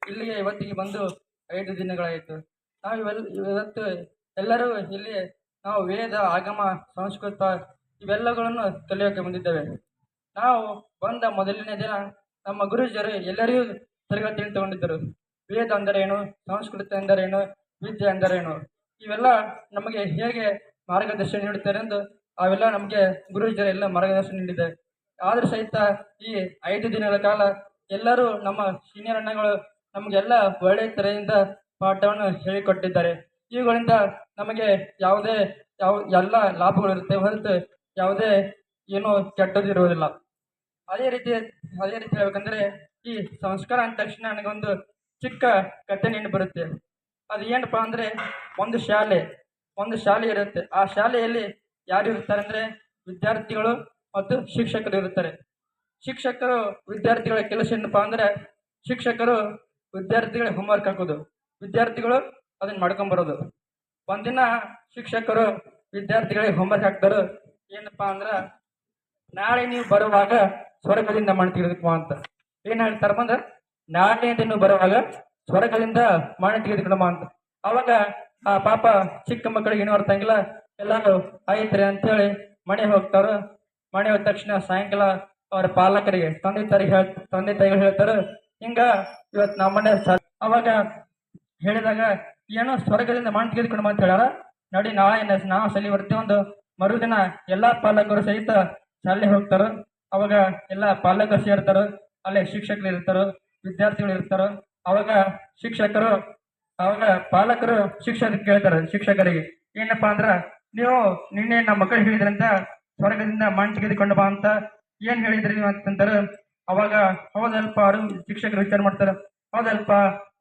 ಇಲ್ಲಿಗೆ ಇವತ್ತಿಗೆ ಬಂದು ಐದು ದಿನಗಳಾಯಿತು. ನಾವು ಇವೆಲ್ಲ ಇವತ್ತು ಎಲ್ಲರೂ ಇಲ್ಲಿ ನಾವು ವೇದ, ಆಗಮ, ಸಂಸ್ಕೃತ ಇವೆಲ್ಲಗಳನ್ನು ಕಲಿಯೋಕೆ ಬಂದಿದ್ದೇವೆ. ನಾವು ಬಂದ ಮೊದಲನೇ ದಿನ ನಮ್ಮ ಗುರುಜರು ಎಲ್ಲರಿಗೂ ತರಗತಿಯನ್ನು ತಗೊಂಡಿದ್ದರು. ವೇದ ಅಂದರೇನು? ಸಂಸ್ಕೃತ ಎಂದರೇನು? ವಿದ್ಯೆ ಎಂದರೇನು? ಇವೆಲ್ಲ ನಮಗೆ ಹೇಗೆ ಮಾರ್ಗದರ್ಶನ ನೀಡುತ್ತಾರೆ ಎಂದು ಅವೆಲ್ಲ ನಮಗೆ ಗುರುಜರು ಎಲ್ಲ ಮಾರ್ಗದರ್ಶನ ನೀಡಿದೆ ಆದರೂ ಸಹಿತ ಈ ಐದು ದಿನಗಳ ಕಾಲ ಎಲ್ಲರೂ ನಮ್ಮ ಸೀನಿಯರ್ ಅಣ್ಣಗಳು ನಮಗೆಲ್ಲ ಒಳ್ಳೆಯ ತರದಿಂದ ಪಾಠವನ್ನು ಹೇಳಿಕೊಟ್ಟಿದ್ದಾರೆ. ಇವುಗಳಿಂದ ನಮಗೆ ಯಾವುದೇ ಯಾವ ಎಲ್ಲ ಲಾಭಗಳಿರುತ್ತೆ ಹೊರತು ಯಾವುದೇ ಏನೂ ಕೆಟ್ಟದಿರುವುದಿಲ್ಲ ಅದೇ ರೀತಿ ಅದೇ ರೀತಿ ಹೇಳ್ಬೇಕಂದ್ರೆ ಈ ಸಂಸ್ಕಾರ ಅಂದ ತಕ್ಷಣ ನನಗೊಂದು ಚಿಕ್ಕ ಕಥೆ ನೆನಪು ಬರುತ್ತೆ. ಅದು ಏನಪ್ಪ ಅಂದರೆ ಒಂದು ಶಾಲೆ ಒಂದು ಶಾಲೆ ಇರುತ್ತೆ. ಆ ಶಾಲೆಯಲ್ಲಿ ಯಾರು ಇರ್ತಾರೆ ಅಂದರೆ ವಿದ್ಯಾರ್ಥಿಗಳು ಮತ್ತು ಶಿಕ್ಷಕರು ಇರುತ್ತಾರೆ ಶಿಕ್ಷಕರು ವಿದ್ಯಾರ್ಥಿಗಳ ಕೆಲಸ ಏನಪ್ಪ ಅಂದರೆ ಶಿಕ್ಷಕರು ವಿದ್ಯಾರ್ಥಿಗಳಿಗೆ ಹೋಮ್ವರ್ಕ್ ಹಾಕೋದು. ವಿದ್ಯಾರ್ಥಿಗಳು ಅದನ್ನು ಮಾಡ್ಕೊಂಬರೋದು ಒಂದಿನ ಶಿಕ್ಷಕರು ವಿದ್ಯಾರ್ಥಿಗಳಿಗೆ ಹೋಮ್ವರ್ಕ್ ಹಾಕ್ತಾರೆ. ಏನಪ್ಪ ಅಂದ್ರೆ ನಾಳೆ ನೀವು ಬರುವಾಗ ಸ್ವರ್ಗದಿಂದ ಮಣ್ಣು ಅಂತ. ಏನು ಹೇಳ್ತಾರೆ ಬಂದ್ರೆ ನಾಳೆ ದಿನ ಬರುವಾಗ ಸ್ವರಗಳಿಂದ ಮಾಡಿ ತೆಗೆದುಕೊಂಡಮ್ಮ ಅಂತ. ಅವಾಗ ಆ ಪಾಪ ಚಿಕ್ಕ ಮಕ್ಕಳಿಗೆ ಏನು ಅರ್ಥ ಆಗಿಲ್ಲ. ಎಲ್ಲರೂ ಆಯ್ತ್ರಿ ಅಂತೇಳಿ ಮನೆ ಹೋಗ್ತಾರ ಮನೆ ಹೋದ ತಕ್ಷಣ ಸಾಯಂಕಾಲ ಅವ್ರ ಪಾಲಕರಿಗೆ, ತಂದೆ ತಾಯಿಗೆ ಹೇಳ್, ತಂದೆ ತಾಯಿಗಳು ಹೇಳ್ತಾರೆ, ಹಿಂಗ ಇವತ್ತು ನಮ್ಮ ಮನೆ ಅವಾಗ ಹೇಳಿದಾಗ, ಏನೋ ಸ್ವರ್ಗದಿಂದ ಮಣ್ಣು ತೆಗೆದುಕೊಂಡು ಅಂತ ಹೇಳ್ಯಾರ. ನೋಡಿ ನಾಳೆ ನಾವು ಸಲಿ ಬರ್ತೀವಿ ಒಂದು ಮರುದಿನ ಎಲ್ಲಾ ಪಾಲಕರು ಸಹಿತ ಶಾಲೆ ಹೋಗ್ತಾರ. ಅವಾಗ ಎಲ್ಲ ಪಾಲಕರು ಸೇರ್ತಾರ. ಅಲ್ಲೇ ಶಿಕ್ಷಕರು ಇರ್ತಾರ. ವಿದ್ಯಾರ್ಥಿಗಳು ಇರ್ತಾರ. ಅವಾಗ ಶಿಕ್ಷಕರು, ಅವಾಗ ಪಾಲಕರು ಶಿಕ್ಷಕರಿಗೆ ಕೇಳ್ತಾರೆ ಶಿಕ್ಷಕರಿಗೆ. ಏನಪ್ಪಾ ಅಂದ್ರ, ನೀವು ನಿನ್ನೆ ನಮ್ಮ ಮಕ್ಕಳು ಹೇಳಿದ್ರಂತ, ಸ್ವರ್ಗದಿಂದ ಮಣ್ಣು ತೆಗೆದುಕೊಂಡು ಬಾ ಅಂತ ಏನ್ ಹೇಳಿದ್ರಿ ನೀವು ಅಂತಂತಾರೆ ಅವಾಗ ಹೌದಲ್ಪ ಅವರು ಶಿಕ್ಷಕರು ವಿಚಾರ ಮಾಡ್ತಾರೆ. ಹೌದಲ್ಪ,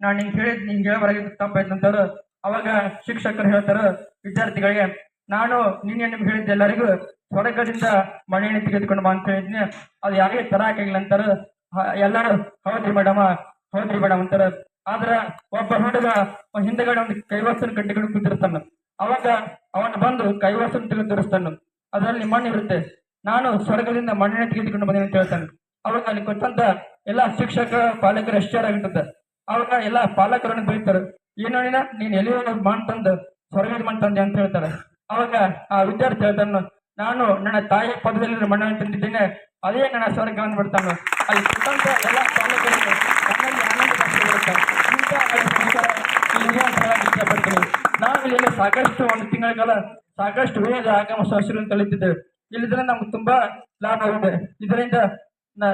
ನಾನು ನಿಂಗೆ ಹೇಳಿದ್, ನಿಂಗೆ ಹೇಳಬರಾಗಿದ್ದು ತಪ್ಪಾಯ್ತಂತಾರೆ ಅವಾಗ ಶಿಕ್ಷಕರು ಹೇಳ್ತಾರೆ, ವಿದ್ಯಾರ್ಥಿಗಳಿಗೆ, ನಾನು ನಿನ್ನೆ ನಿಮ್ಗೆ ಹೇಳಿದ್ದೆ ಎಲ್ಲರಿಗೂ, ಸ್ವರ್ಗದಿಂದ ಮಣ್ಣೆಣ್ಣೆ ತೆಗೆದುಕೊಂಡು ಬಾ ಅಂತ ಹೇಳಿದ್ನಿ. ಅದು ಯಾರಿಗೆ ತರಾಕಿಲ್ಲ ಅಂತಾರೆ. ಹ- ಎಲ್ಲರೂ, ಹೌದ್ರಿ ಮೇಡಮ್ ಹೌದ್ರಿ ಮೇಡಮ್ ಅಂತಾರ ಆದ್ರ ಒಬ್ಬ ಹುಡುಗ ಹಿಂದಗಡೆ ಒಂದು ಕೈವಾಸನ ಕಟ್ಟಿಗಡೆ ಕೂತಿರ್ತಾನ. ಅವಾಗ ಅವನು ಬಂದು ಕೈವಾಸನ ತೆಗೆದು ತೋರಿಸ್ತಾನ. ಅದರಲ್ಲಿ ಮಣ್ಣು ಇರುತ್ತೆ. ನಾನು ಸ್ವರ್ಗದಿಂದ ಮಣ್ಣಿನ ತೆಗೆದುಕೊಂಡು ಬಂದೇನೆ ಅಂತ ಹೇಳ್ತಾನೆ. ಅವಾಗ ಅಲ್ಲಿ ಕೊಟ್ಟಂತ ಎಲ್ಲ ಶಿಕ್ಷಕ, ಪಾಲಕರು ಎಷ್ಟಾರ ಆಗಿರ್ತದೆ ಅವಾಗ ಎಲ್ಲ ಪಾಲಕರನ್ನು ಬೈತಾರೆ. ಏನೋ ನೀನ್ ಎಲ್ಲಿ ಮಣ್ಣು ತಂದು, ಸ್ವರ್ಗದ ಮಣ್ಣು ತಂದೆ ಅಂತ ಹೇಳ್ತಾರೆ. ಅವಾಗ ಆ ವಿದ್ಯಾರ್ಥಿ ಹೇಳ್ತಾನು ನಾನು ನನ್ನ ತಾಯಿ ಪದದಲ್ಲಿ ಮಣ್ಣನ್ನು ತಂದಿದ್ದೇನೆ, ಅದೇ ನನ್ನ ಸ್ವರ್ಗವನ್ನು ಬಿಡ್ತಾನೆ. ಅಲ್ಲಿ ಸುತ್ತಂತ ಎಲ್ಲ ಕಾಲೇಜುಗಳು ನಾವು ಇಲ್ಲಿ ಸಾಕಷ್ಟು ಒಂದು ತಿಂಗಳ ಕಾಲ ಸಾಕಷ್ಟು ವೇದ ಆಗಮ ಶಾಸ್ತ್ರಗಳನ್ನು ಕಲಿತಿದ್ದೇವೆ. ಇಲ್ಲಿದ್ರೆ ನಮ್ಗೆ ತುಂಬಾ ಲಾಭವಿದೆ ಇದರಿಂದ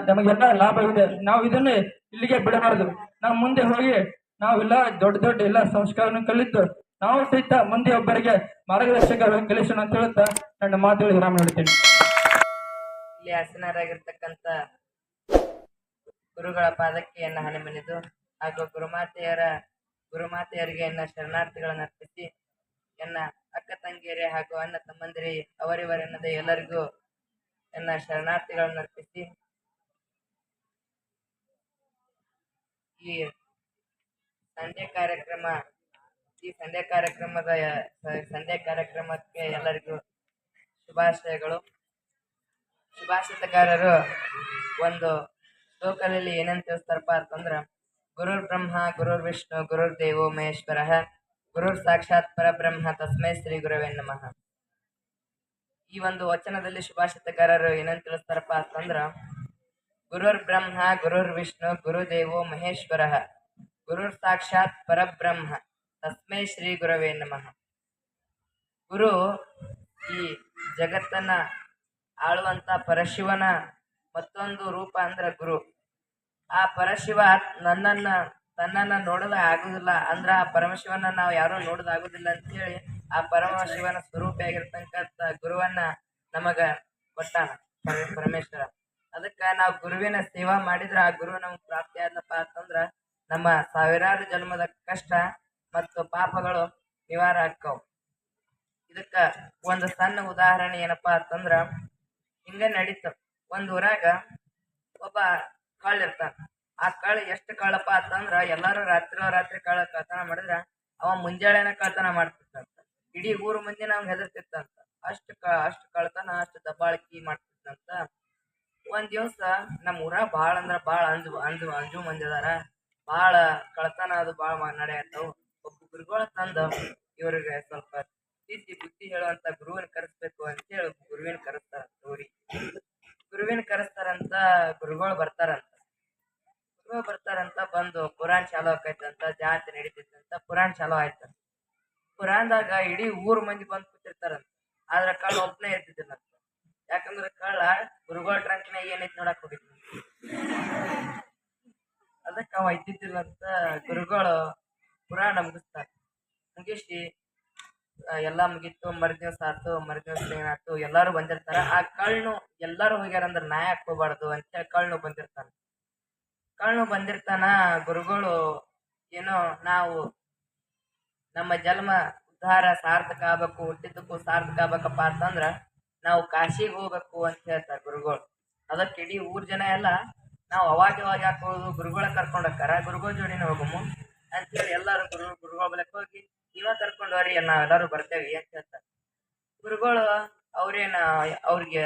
ನಮಗೆಲ್ಲ ಲಾಭವಿದೆ ನಾವು ಇದನ್ನೇ ಇಲ್ಲಿಗೆ ಬಿಡಬಾರದು. ನಾವು ಮುಂದೆ ಹೋಗಿ ನಾವೆಲ್ಲ ದೊಡ್ಡ ದೊಡ್ಡ ಎಲ್ಲ ಸಂಸ್ಕಾರವನ್ನು ಕಲಿತು ನಾವು ಸಹಿತ ಮುಂದೆ ಒಬ್ಬರಿಗೆ ಮಾರ್ಗದರ್ಶಕ ಕಲಿಸೋಣ ಅಂತ ಹೇಳುತ್ತಾ ನನ್ನ ಮಾತುಗಳು ವಿರಾಮ ಹೇಳ್ತೇನೆ ಇಲ್ಲಿ ಹಾಸನರಾಗಿರ್ತಕ್ಕಂಥ ಗುರುಗಳ ಪಾದಕ್ಕೆ ಎನ್ನ ಹಣೆಮಣಿದು ಹಾಗೂ ಗುರುಮಾತೆಯರ, ಗುರುಮಾತೆಯರಿಗೆ ಎನ್ನ ಶರಣಾರ್ಥಿಗಳನ್ನು ಅರ್ಪಿಸಿ, ಎನ್ನ ಅಕ್ಕ ತಂಗಿಯರೇ ಹಾಗೂ ಅಣ್ಣ ತಮ್ಮಂದಿರಿ ಅವರಿವರೆನ್ನದ ಎಲ್ಲರಿಗೂ ಎನ್ನ ಶರಣಾರ್ಥಿಗಳನ್ನು ಅರ್ಪಿಸಿ, ಈ ಸಂಜೆ ಕಾರ್ಯಕ್ರಮ ಈ ಸಂಡೆ ಕಾರ್ಯಕ್ರಮದ ಸಂಡೆ ಕಾರ್ಯಕ್ರಮಕ್ಕೆ ಎಲ್ಲರಿಗೂ ಶುಭಾಶಯಗಳು. ಸುಭಾಷಿತಗಾರರು ಒಂದು ಶ್ಲೋಕದಲ್ಲಿ ಏನಂತ ತಿಳಿಸ್ತಾರಪ್ಪ ಅಂತಂದ್ರ, ಗುರುರ್ ಬ್ರಹ್ಮ, ಗುರುರ್ ವಿಷ್ಣು, ಗುರುರ್ ದೇವೋ ಮಹೇಶ್ವರ, ಗುರುರ್ ಸಾಕ್ಷಾತ್ ಪರಬ್ರಹ್ಮ, ತಸ್ಮೈ ಶ್ರೀ ಗುರವೇ ನಮಃ. ಈ ಒಂದು ವಚನದಲ್ಲಿ ಸುಭಾಷಿತಗಾರರು ಏನಂತ ತಿಳಿಸ್ತಾರಪ್ಪ ಅಂತಂದ್ರ, ಗುರುರ್ ಬ್ರಹ್ಮ, ಗುರುರ್ ವಿಷ್ಣು, ಗುರುದೇವೋ ಮಹೇಶ್ವರ, ಗುರುರ್ ಸಾಕ್ಷಾತ್ ಪರಬ್ರಹ್ಮ. ತಸ್ಮೈ ಶ್ರೀ ಗುರವೇ ನಮಃ. ಗುರು, ಈ ಜಗತ್ತನ್ನ ಆಳುವಂತ ಪರಶಿವನ ಮತ್ತೊಂದು ರೂಪ ಅಂದ್ರ ಗುರು. ಆ ಪರಶಿವ ನನ್ನನ್ನ, ತನ್ನನ್ನ ನೋಡದ ಆಗುದಿಲ್ಲ ಅಂದ್ರ ಆ ಪರಮಶಿವನ ನಾವು ಯಾರು ನೋಡೋದಾಗುದಿಲ್ಲ ಅಂತ ಹೇಳಿ ಆ ಪರಮಶಿವನ ಸ್ವರೂಪ ಆಗಿರ್ತಕ್ಕಂಥ ಗುರುವನ್ನ ನಮಗ ಕೊಟ್ಟಾನ ಪರ- ಪರಮೇಶ್ವರ. ಅದಕ್ಕ ನಾವು ಗುರುವಿನ ಸೇವಾ ಮಾಡಿದ್ರ ಆ ಗುರು ನಮ್ಗೆ ಪ್ರಾಪ್ತಿ ಆದ್ನಪ್ಪ ಅಂತಂದ್ರ ನಮ್ಮ ಸಾವಿರಾರು ಜನ್ಮದ ಕಷ್ಟ ಮತ್ತು ಪಾಪಗಳು ನಿವಾರ ಆಕ್ಕವು ಇದಕ್ಕ ಒಂದು ಸಣ್ಣ ಉದಾಹರಣೆ ಏನಪ್ಪಾ ಅಂತಂದ್ರ, ಹಿಂಗ ನಡೀತ, ಒಂದ್ ಊರಾಗ ಒಬ್ಬ ಕಳ್ಳ ಇರ್ತಾನ. ಆ ಕಳ್ಳ ಎಷ್ಟು ಕಳ್ಳಪ್ಪ ಅಂತಂದ್ರ, ಎಲ್ಲಾರು ರಾತ್ರಿ ರಾತ್ರಿ ಕಳ್ಳ ಕಳ್ತನ ಮಾಡಿದ್ರ, ಅವ ಮುಂಜಾಳೆನ ಕಳ್ತನ ಮಾಡ್ತಿತ್ತಂತ ಇಡೀ ಊರು ಮಂದಿ ನಾವ್ ಹೆದರ್ತಿತ್ತಂತ ಅಷ್ಟು ಕ, ಅಷ್ಟು ಕಳ್ತನ, ಅಷ್ಟು ದಬ್ಬಾಳಿಕೆ ಮಾಡ್ತಿತ್ತಂತ ಒಂದ್ ದಿವ್ಸ ನಮ್ಮ ಊರಾಗ ಬಾಳ ಅಂದ್ರ ಬಾಳ ಅಂಜು ಅಂಜು ಅಂಜು ಮಂದಿ ಅದಾರ. ಭಾಳ ಕಳ್ತನ ಅದು ಬಾಳ ನಡೆಯತ್ತವು ಗುರುಗಳ ತಂದ ಇವರಿಗೆ ಸ್ವಲ್ಪ ತಿದ್ದಿ ಬುದ್ಧಿ ಹೇಳುವಂತ ಗುರುವಿನ ಕರೆಸ್ಬೇಕು ಅಂತ ಹೇಳಿ ಗುರುವಿನ ಕರೆಸ್ತಾರ ಊರಿಗೆ ಗುರುವಿನ ಕರೆಸ್ತಾರಂತ ಗುರುಗಳು ಬರ್ತಾರಂತ. ಗುರುಗಳು ಬರ್ತಾರಂತ ಬಂದು ಪುರಾಣ ಚಾಲು ಆಕೈತಂತ ಜಾತಿ ನಡೀತೈತಂತ, ಪುರಾಣ ಚಾಲು ಆಯ್ತಂತ ಪುರಾಣದಾಗ ಇಡೀ ಊರ್ ಮಂದಿ ಬಂದು ಕೂತಿರ್ತಾರಂತ. ಆದ್ರ ಕಳ್ಳ ಒಬ್ಬನೇ ಇರ್ತಿದ್ದಿಲ್ಲ ಯಾಕಂದ್ರೆ ಕಳ್ಳ ಗುರುಗಳ ಟ್ರಂಕ್ನಾಗ ಏನೈತಿ ನೋಡಕ್ ಹೋಗಿದ್ನ ಅದಕ್ಕೆ ಅವ ಇದ್ದಿದ್ದಿಲ್ಲಂತ ಗುರುಗಳು ಪುರಾಣ ಮುಗಿಸ್ತಾರೆ. ಮುಗಿಸಿ ಎಲ್ಲ ಮುಗೀತು, ಮರುದಿವ್ಸ ಆತು, ಮರುದಿವ್ಸ ಏನಾಯ್ತು ಎಲ್ಲಾರು ಬಂದಿರ್ತಾರ. ಆ ಕಳ್ನು ಎಲ್ಲರೂ ಹೋಗ್ಯಾರ ಅಂದ್ರ ಯಾಕೆ ಹೋಗ್ಬಾರ್ದು ಅಂತೇಳಿ ಕಳ್ನು ಬಂದಿರ್ತಾನ. ಕಳ್ನು ಬಂದಿರ್ತಾನ, ಗುರುಗಳು ಏನೋ ನಾವು ನಮ್ಮ ಜನ್ಮ ಉದ್ಧಾರ ಸಾರ್ಥಕ ಆಗ್ಬೇಕು, ಹುಟ್ಟಿದ್ದಕ್ಕೂ ಸಾರ್ಥಕ ಆಗ್ಬೇಕಪ್ಪ ಅಂತಂದ್ರ ನಾವು ಕಾಶಿಗೆ ಹೋಗ್ಬೇಕು ಅಂತ ಹೇಳ್ತಾರೆ ಗುರುಗಳು. ಅದಕ್ಕೆ ಇಡೀ ಊರ್ ಜನ ಎಲ್ಲ ನಾವು ಅವಾಗ ಯಾಕೆ ಹೋಗೋದು? ಗುರುಗಳ ಕರ್ಕೊಂಡು ಹೋಗ್ತಾರ. ಗುರುಗಳ ಜೋಡಿನ ಹೋಗಮು. ಅಂತೇಳಿ ಎಲ್ಲಾರು ಗುರು ಗುರುಗಳ ಬಲಕ್ಕೆ ಹೋಗಿ ನೀವ ಕರ್ಕೊಂಡು ಹೋಗ್ರಿ ನಾವೆಲ್ಲರೂ ಬರ್ತೇವೆ ಅಂತ ಹೇಳ್ತಾರೆ ಗುರುಗಳು ಅವ್ರೇನ ಅವ್ರಿಗೆ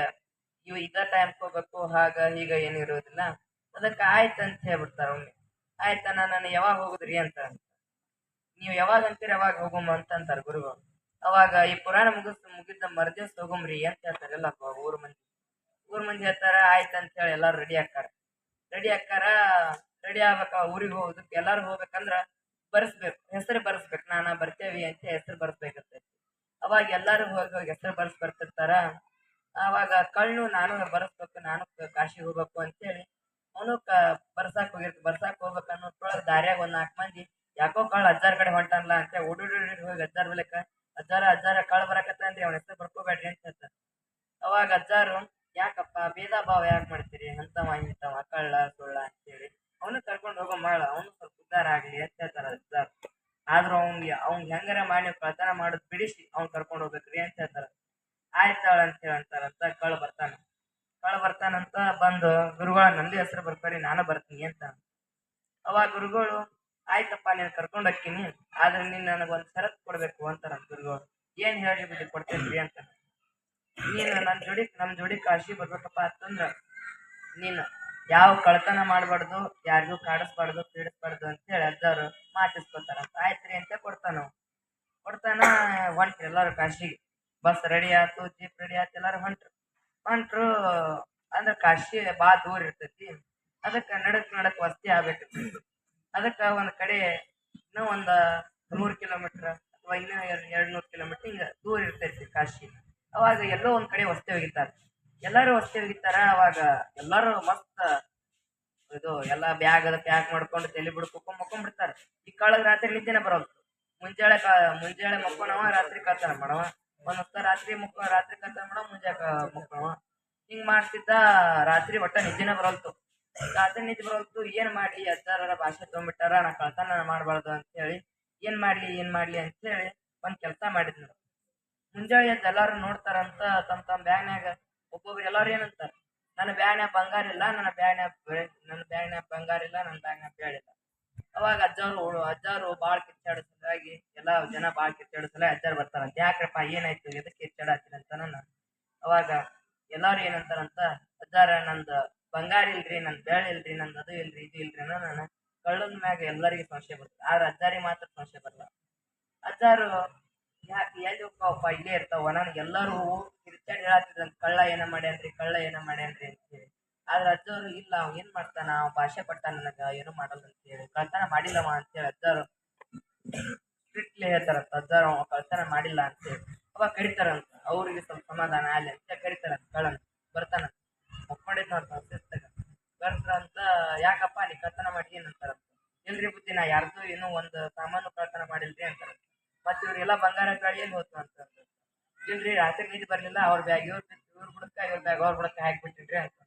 ಇವ್ ಇದ ಟೈಮ್ ಹೋಗ್ಬೇಕು, ಹಾಗ ಹೀಗ ಏನು ಇರೋದಿಲ್ಲ ಅದಕ್ಕೆ ಆಯ್ತು ಅಂತ ಹೇಳ್ಬಿಡ್ತಾರ ಒಮ್ಮೆ. ಆಯ್ತ ನಾನು ಯಾವಾಗ ಹೋಗುದ್ರಿ ಅಂತ. ನೀವು ಯಾವಾಗ ಅಂತೀರಿ ಯಾವಾಗ ಹೋಗುಮ್ಮ ಅಂತ ಅಂತಾರ ಗುರುಗಳು. ಅವಾಗ ಈ ಪುರಾಣ ಮುಗಿಸ್ ಮುಗಿದ ಮರ್ದಿವ್ಸ ಹೋಗುಮ್ರಿ ಅಂತ ಹೇಳ್ತಾರೆ ಎಲ್ಲ ಊರ್ ಮಂದಿ. ಊರ್ ಮಂದಿ ಹೇಳ್ತಾರ, ಆಯ್ತು ಅಂತ ಹೇಳಿ ಎಲ್ಲಾರು ರೆಡಿ ಆಕ್ಕಾರ ರೆಡಿ ಆಕ್ಕಾರ ರೆಡಿ ಆಗ್ಬೇಕ ಊರಿಗೆ ಹೋಗೋದಕ್ಕೆ ಎಲ್ಲಾರು ಹೋಗ್ಬೇಕಂದ್ರ ಬರ್ಸ್ಬೇಕು, ಹೆಸರು ಬರ್ಸ್ಬೇಕು, ನಾನು ಬರ್ತೇವಿ ಅಂತ ಹೆಸರು ಬರ್ಸ್ಬೇಕಿರ್ತೈತಿ ಅವಾಗ ಎಲ್ಲರೂ ಹೋಗಿ ಹೋಗಿ ಹೆಸರು ಬರ್ಸ್ ಬರ್ತಿರ್ತಾರ. ಅವಾಗ ಕಳ್ಳು ನಾನು ಬರ್ಸ್ಬೇಕು, ನಾನು ಕಾಶಿ ಕಾಶಿಗೆ ಹೋಗ್ಬೇಕು ಅಂತೇಳಿ ಅವನು ಕ ಬರ್ಸಾಕ್ ಹೋಗಿರ್ತ, ಬರ್ಸಾಕ್ ಹೋಗ್ಬೇಕು ಅನ್ನೋದ್ರೊಳಗೆ ದಾರ್ಯಾಗ ಒಂದ್ ನಾಲ್ಕು ಮಂದಿ ಯಾಕೋ ಕಳ್ಳ ಅಜ್ಜಾರ್ ಕಡೆ ಹೊಂಟಲ್ಲ ಅಂತ ಓಡೋಡಿ ಹೋಗಿ ಅಜ್ಜಾರ್ ಬೆಲಕ ಅಜ್ಜಾರ ಅಜ್ಜಾರ ಕಳ್ಳ ಬರಕತ್ತಂದ್ರಿ ಅವ್ನ ಹೆಸರು ಬರ್ಕೋಬೇಡ್ರಿ ಅಂತ ಹೇಳ್ತಾರೆ. ಅವಾಗ ಅಜ್ಜಾರು, ಯಾಕಪ್ಪ, ಭೇದ ಭಾವ ಯಾಕೆ ಮಾಡ್ತೀರಿ? ಅಂತವ, ಇಂತವ, ಕಳ್ಳ, ಸುಳ್ಳ ಅಂತೇಳಿ ಅವನು ಕರ್ಕೊಂಡು ಹೋಗೋ ಮಾಡ ಅವನು ಸ್ವಲ್ಪ ಉದ್ಧಾರ ಆಗ್ಲಿ ಅಂತ ಅಜ್ಜಾರ್ ಆದ್ರೂ ಅವ್ನಿಗೆ ಅವ್ನ್ ಹೆಂಗಾರ ಮಾಡಿ ಪ್ರಚಾರ ಮಾಡೋದು ಬಿಡಿಸಿ ಅವ್ನ್ ಕರ್ಕೊಂಡು ಹೋಗ್ಬೇಕ್ರಿ ಅಂತ ಹೇಳ್ತಾರ. ಆಯ್ತಾಳ ಅಂತ ಹೇಳಿ ಕಳ್ ಬರ್ತಾನ. ಕಳ್ ಬರ್ತಾನಂತ ಬಂದು, ಗುರುಗಳ, ನಂದಿ ಹೆಸರು ಬರ್ತಾರಿ ನಾನು ಬರ್ತೀನಿ ಅಂತ. ಅವಾಗ ಗುರುಗಳು, ಆಯ್ತಪ್ಪ, ನೀನು ಕರ್ಕೊಂಡು ಹೋಗ್ತೀನಿ, ಆದ್ರೆ ನೀನು ನನಗೊಂದು ಷರತ್ತು ಕೊಡ್ಬೇಕು ಅಂತಾರ ಗುರುಗಳು. ಏನ್ ಹೇಳಿ ಬಿಡಿ ಕೊಡ್ತೀನಿ ಅಂತ ನೀನು ನನ್ನ ಜೋಡಿ ನಮ್ಮ ಜೋಡಿ ಕಾಶಿ ಬರ್ಬೇಕಪ್ಪ ಅಂತಂದ್ರ, ನೀನು ಯಾವ ಕಳ್ತನ ಮಾಡಬಾರ್ದು, ಯಾರಿಗೂ ಕಾಡಿಸ್ಬಾರ್ದು, ಪೀಡಿಸ್ಬಾರ್ದು ಅಂತ ಹೇಳಿ ಅಜ್ಜಾರು ಆಯ್ತು ಆಯ್ತ್ರಿ ಅಂತ ಕೊಡ್ತಾನ ಕೊಡ್ತಾನ ಹೊಂಟ್ರಿ ಎಲ್ಲರೂ ಕಾಶಿಗೆ. ಬಸ್ ರೆಡಿ ಆಯ್ತು ಜೀಪ್ ರೆಡಿ ಆಯ್ತು, ಎಲ್ಲರೂ ಹೊಂಟ್ರು. ಹೊಂಟ್ರು ಅಂದ್ರೆ ಕಾಶಿ ಭಾಳ ದೂರ ಇರ್ತೈತಿ. ಅದಕ್ಕೆ ನಡಕ್ ನಡಕ್ ವಸ್ತಿ ಆಗ್ಬೇಕು. ಅದಕ್ಕೆ ಒಂದು ಕಡೆ ಇನ್ನೂ ಒಂದು ನೂರು ಕಿಲೋಮೀಟ್ರ್ ಅಥವಾ ಇನ್ನೂ ಎರಡು ನೂರು ಕಿಲೋಮೀಟ್ರ್ ಹಿಂಗೆ ದೂರ ಇರ್ತೈತಿ ಕಾಶಿ ಅವಾಗ ಎಲ್ಲೋ ಒಂದು ಕಡೆ ವಸ್ತಿ ಒಗಿತಾರೆ. ಎಲ್ಲರೂ ವಸ್ತಿ ಒಗಿತಾರ ಅವಾಗ ಎಲ್ಲರೂ ಮಸ್ತ್ ಇದು ಎಲ್ಲ ಬ್ಯಾಗ್ ಅದ ಪ್ಯಾಕ್ ಮಾಡ್ಕೊಂಡು ತಲೆ ಬಿಡ್ಕೊಕೊಂಡ್ ಮಕ್ಕೊಂಡ್ಬಿಡ್ತಾರೆ ಈ ಕಾಳಗ್ ರಾತ್ರಿ ನಿದ್ದೆನೆ ಬರೋದು. ಮುಂಜಾಳೆ ಮುಂಜಾಳೆ ಮಕ್ಕೊಣವ ರಾತ್ರಿ ಕಳ್ತಾನ ಮಾಡವ. ಒಂದೊತ್ತ ರಾತ್ರಿ ಮುಕ್ಕ ರಾತ್ರಿ ಕಳ್ತಾನ ಮಾಡವ ಮುಂಜಾಕ ಮುಕ್ಕೊಣವ ಹಿಂಗ್ ಮಾಡ್ತಿದ್ದ ರಾತ್ರಿ ಒಟ್ಟ ನಿದ್ದೆನೆ ಬರೋಲ್ತು. ರಾತ್ರಿ ನಿದ್ದೆ ಬರೋಲ್ತು, ಏನ್ ಮಾಡ್ಲಿ ಅಜ್ಜಾರ ಭಾಷೆ ತೊಗೊಂಡ್ಬಿಟ್ಟಾರ ನಾ ಕಳ್ತಾನ ಮಾಡಬಾರ್ದು ಅಂತ ಹೇಳಿ, ಏನ್ ಮಾಡ್ಲಿ ಏನ್ ಮಾಡ್ಲಿ ಅಂತ ಹೇಳಿ ಒಂದ್ ಕೆಲಸ ಮಾಡಿದ್ನು ಮುಂಜಾಳೆ ಎದ್ದು ಎಲ್ಲಾರು ನೋಡ್ತಾರಂತ ತಮ್ ತಮ್ಮ ಬ್ಯಾಗ್ನ್ಯಾಗ ಒಬ್ಬೊಬ್ರು ಎಲ್ಲಾರು ಏನಂತಾರೆ, ನನ್ನ ಬ್ಯಾಣ್ಯ ಬಂಗಾರ ಇಲ್ಲ, ನನ್ನ ಬ್ಯಾಣ್ಯ ನನ್ನ ಬ್ಯಾಣ್ಯ ಬಂಗಾರ ಇಲ್ಲ, ನನ್ನ ಬ್ಯಾಗ್ನ್ಯಾಗ ಇಲ್ಲ. ಅವಾಗ ಅಜ್ಜಾರು ಅಜ್ಜಾರು ಭಾಳ ಕಿಚ್ಚಾಡೋ ಸಲುವಾಗಿ ಎಲ್ಲ ಜನ ಭಾಳ ಕಿಚ್ಚಾಡೋ ಅಜ್ಜಾರು ಬರ್ತಾರಂತ. ಯಾಕ್ರಪ್ಪ, ಏನಾಯ್ತು? ಎದಕ್ಕೆ ಕಿಚ್ಚಾಡತ್ತೀನಿ ಅಂತ ನಾನು ಅವಾಗ ಎಲ್ಲಾರು ಏನಂತಾರಂತ, ಅಜ್ಜಾರ, ನಂದು ಬಂಗಾರ ಇಲ್ರಿ ನನ್ ಬೇಳೆ ಇಲ್ರಿ, ನಂದು ಅದು ಇಲ್ರಿ, ಇದು ಇಲ್ರಿ ಅನ್ನೋ ನಾನು ಕಳ್ಳದ ಮ್ಯಾಗ ಎಲ್ಲರಿಗೂ ಸಂಶಯ ಬರ್ತದೆ ಆದ್ರೆ ಅಜ್ಜಾರಿಗೆ ಮಾತ್ರ ಸಂಶಯ ಬರಲ್ಲ. ಅಜ್ಜಾರು ಯಾಕೆ ಎಲ್ಲಿ ಹೋಗ್ತಾವಪ್ಪ ಇಲ್ಲೇ ಇರ್ತಾವ. ನನಗೆ ಎಲ್ಲರೂ ಕಿರ್ಚಾಡಿ ಹೇಳತ್ತಿದ್ರಂತ ಕಳ್ಳ ಏನ ಮಾಡ್ಯಾನ್ರಿ? ಕಳ್ಳ ಏನ ಮಾಡ್ಯಾನ್ರಿ? ಅಂತ ಹೇಳಿ ಆದ್ರೆ ಅಜ್ಜವ್ರು ಇಲ್ಲ, ಅವ್ ಏನ್ ಮಾಡ್ತಾನ? ಅವ್ ಭಾಷೆ ಪಟ್ಟ ನನಗ, ಏನು ಮಾಡಲ್ಲ ಅಂತ ಹೇಳಿ ಕಳ್ತನ ಮಾಡಿಲ್ಲವ? ಅಂತ ಹೇಳಿ ಅಜ್ಜಾರು. ಸ್ಟ್ರಿಕ್ಟ್ಲಿ ಹೇಳ್ತಾರಂತ ಅಜ್ಜಾರು, ಅವ ಕಳ್ತನ ಮಾಡಿಲ್ಲ ಅಂತ ಹೇಳಿ ಅವಾಗ ಕರಿತಾರಂತ. ಅವ್ರಿಗೆ ಸ್ವಲ್ಪ ಸಮಾಧಾನ ಅಲ್ಲಿ ಅಂತ ಕರಿತಾರಂತ. ಕಳ್ಳನ ಬರ್ತಾನ ಮಕ್ಕೊಂಡಿದ್ ನೋಡ್ತಾನ ಶಿಸ್ತಾಗ ಬರ್ತಾರಂತ ಯಾಕಪ್ಪ ನೀ ಕಳ್ತನ ಮಾಡಿ ಏನಂತಾರಂತ ಇಲ್ರಿ ಬುದ್ಧಿ ನಾ ಯಾರ್ದು ಏನೋ ಒಂದು ಸಾಮಾನು ಕಳ್ತನ ಮಾಡಿಲ್ರಿ ಅಂತಾರಂತ ಮತ್ತೆ ಇವ್ರಿಗೆಲ್ಲ ಎಲ್ಲಿ ಹೋತು ಅಂತ ಇಲ್ರಿ ರಾತ್ರಿ ನಿದ್ದೆ ಬರಲಿಲ್ಲ, ಅವ್ರ ಬ್ಯಾಗ್ ಇವ್ರ ಇವ್ರ ಬುಡಕ್ಕ, ಇವ್ರ ಬ್ಯಾಗ್ ಅವ್ರ ಬುಡಕ್ಕ ಹಾಕ್ಬಿಟ್ಟಿನ್ರಿ ಅಂತ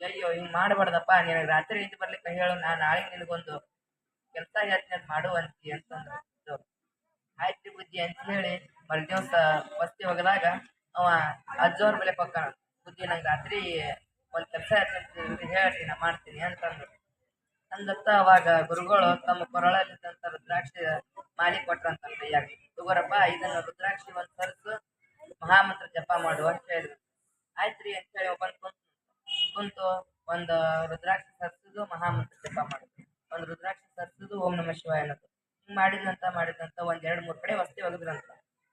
ಅಯ್ಯೋ, ಹಿಂಗ್ ಮಾಡಬಾರ್ದಪ್ಪ, ನಿನಗೆ ರಾತ್ರಿ ನಿದ್ದೆ ಬರ್ಲಿಕ್ಕೆ ಹೇಳು, ನಾ ನಾಳೆ ನಿನಗೊಂದು ಕೆಲಸ ಹೇಳ್ತೀನಿ ಮಾಡು ಅಂತಿ ಅಂತಂದ್ರು. ಇವ್ರು. ಆಯ್ತು ಬುದ್ಧಿ ಅಂತ ಹೇಳಿ ಮರುದಿವಸ ವಸ್ತಿ ಹೋಗದಾಗ ಅವ ಅಜ್ಜವ್ರ ಮೇಲೆ ಪಕ್ಕ, ಬುದ್ಧಿ ನಂಗ್ ರಾತ್ರಿ ಒಂದು ಕೆಲಸ ಹೇಳ್ತೀನಿ ನಾ ಮಾಡ್ತೀನಿ ಅಂತಂದ್ರು. ಅಂದತ್ತ ಅವಾಗ ಗುರುಗಳು ತಮ್ಮ ಕೊರಳಲ್ಲಿದ್ದಂಥ ದ್ರಾಕ್ಷಿ ಮಾಲಿ ಕೊಟ್ರಂತ ಕೈಯಾಗ ತಗೋರಪ್ಪ, ಇದನ್ನ ರುದ್ರಾಕ್ಷಿ ಒಂದ್ ಸರಸು, ಮಹಾಮಂತ್ರ ಜಪ ಮಾಡು ಅಂತ ಹೇಳಿದ್ರು. ಆಯ್ತ್ರಿ ಅಂತ ಹೇಳಿ ಒಬ್ಬನ್ ಕುಂತು ಕುಂತು ಒಂದು ರುದ್ರಾಕ್ಷಿ ಸರ್ಸುದು, ಮಹಾಮಂತ್ರ ಜಪ ಮಾಡುದು ಒಂದು ರುದ್ರಾಕ್ಷಿ ಸರ್ಸುದು, ಓಂ ನಮ ಶಿವಾಯ ಅನ್ನೋದು. ಹಿಂಗ್ ಮಾಡಿದಂತ ಮಾಡಿದಂತ ಒಂದ್ ಎರಡ್ ಮೂರ್ ಕಡೆ ವಸ್ತಿ ಒಗದ್ರಂತ.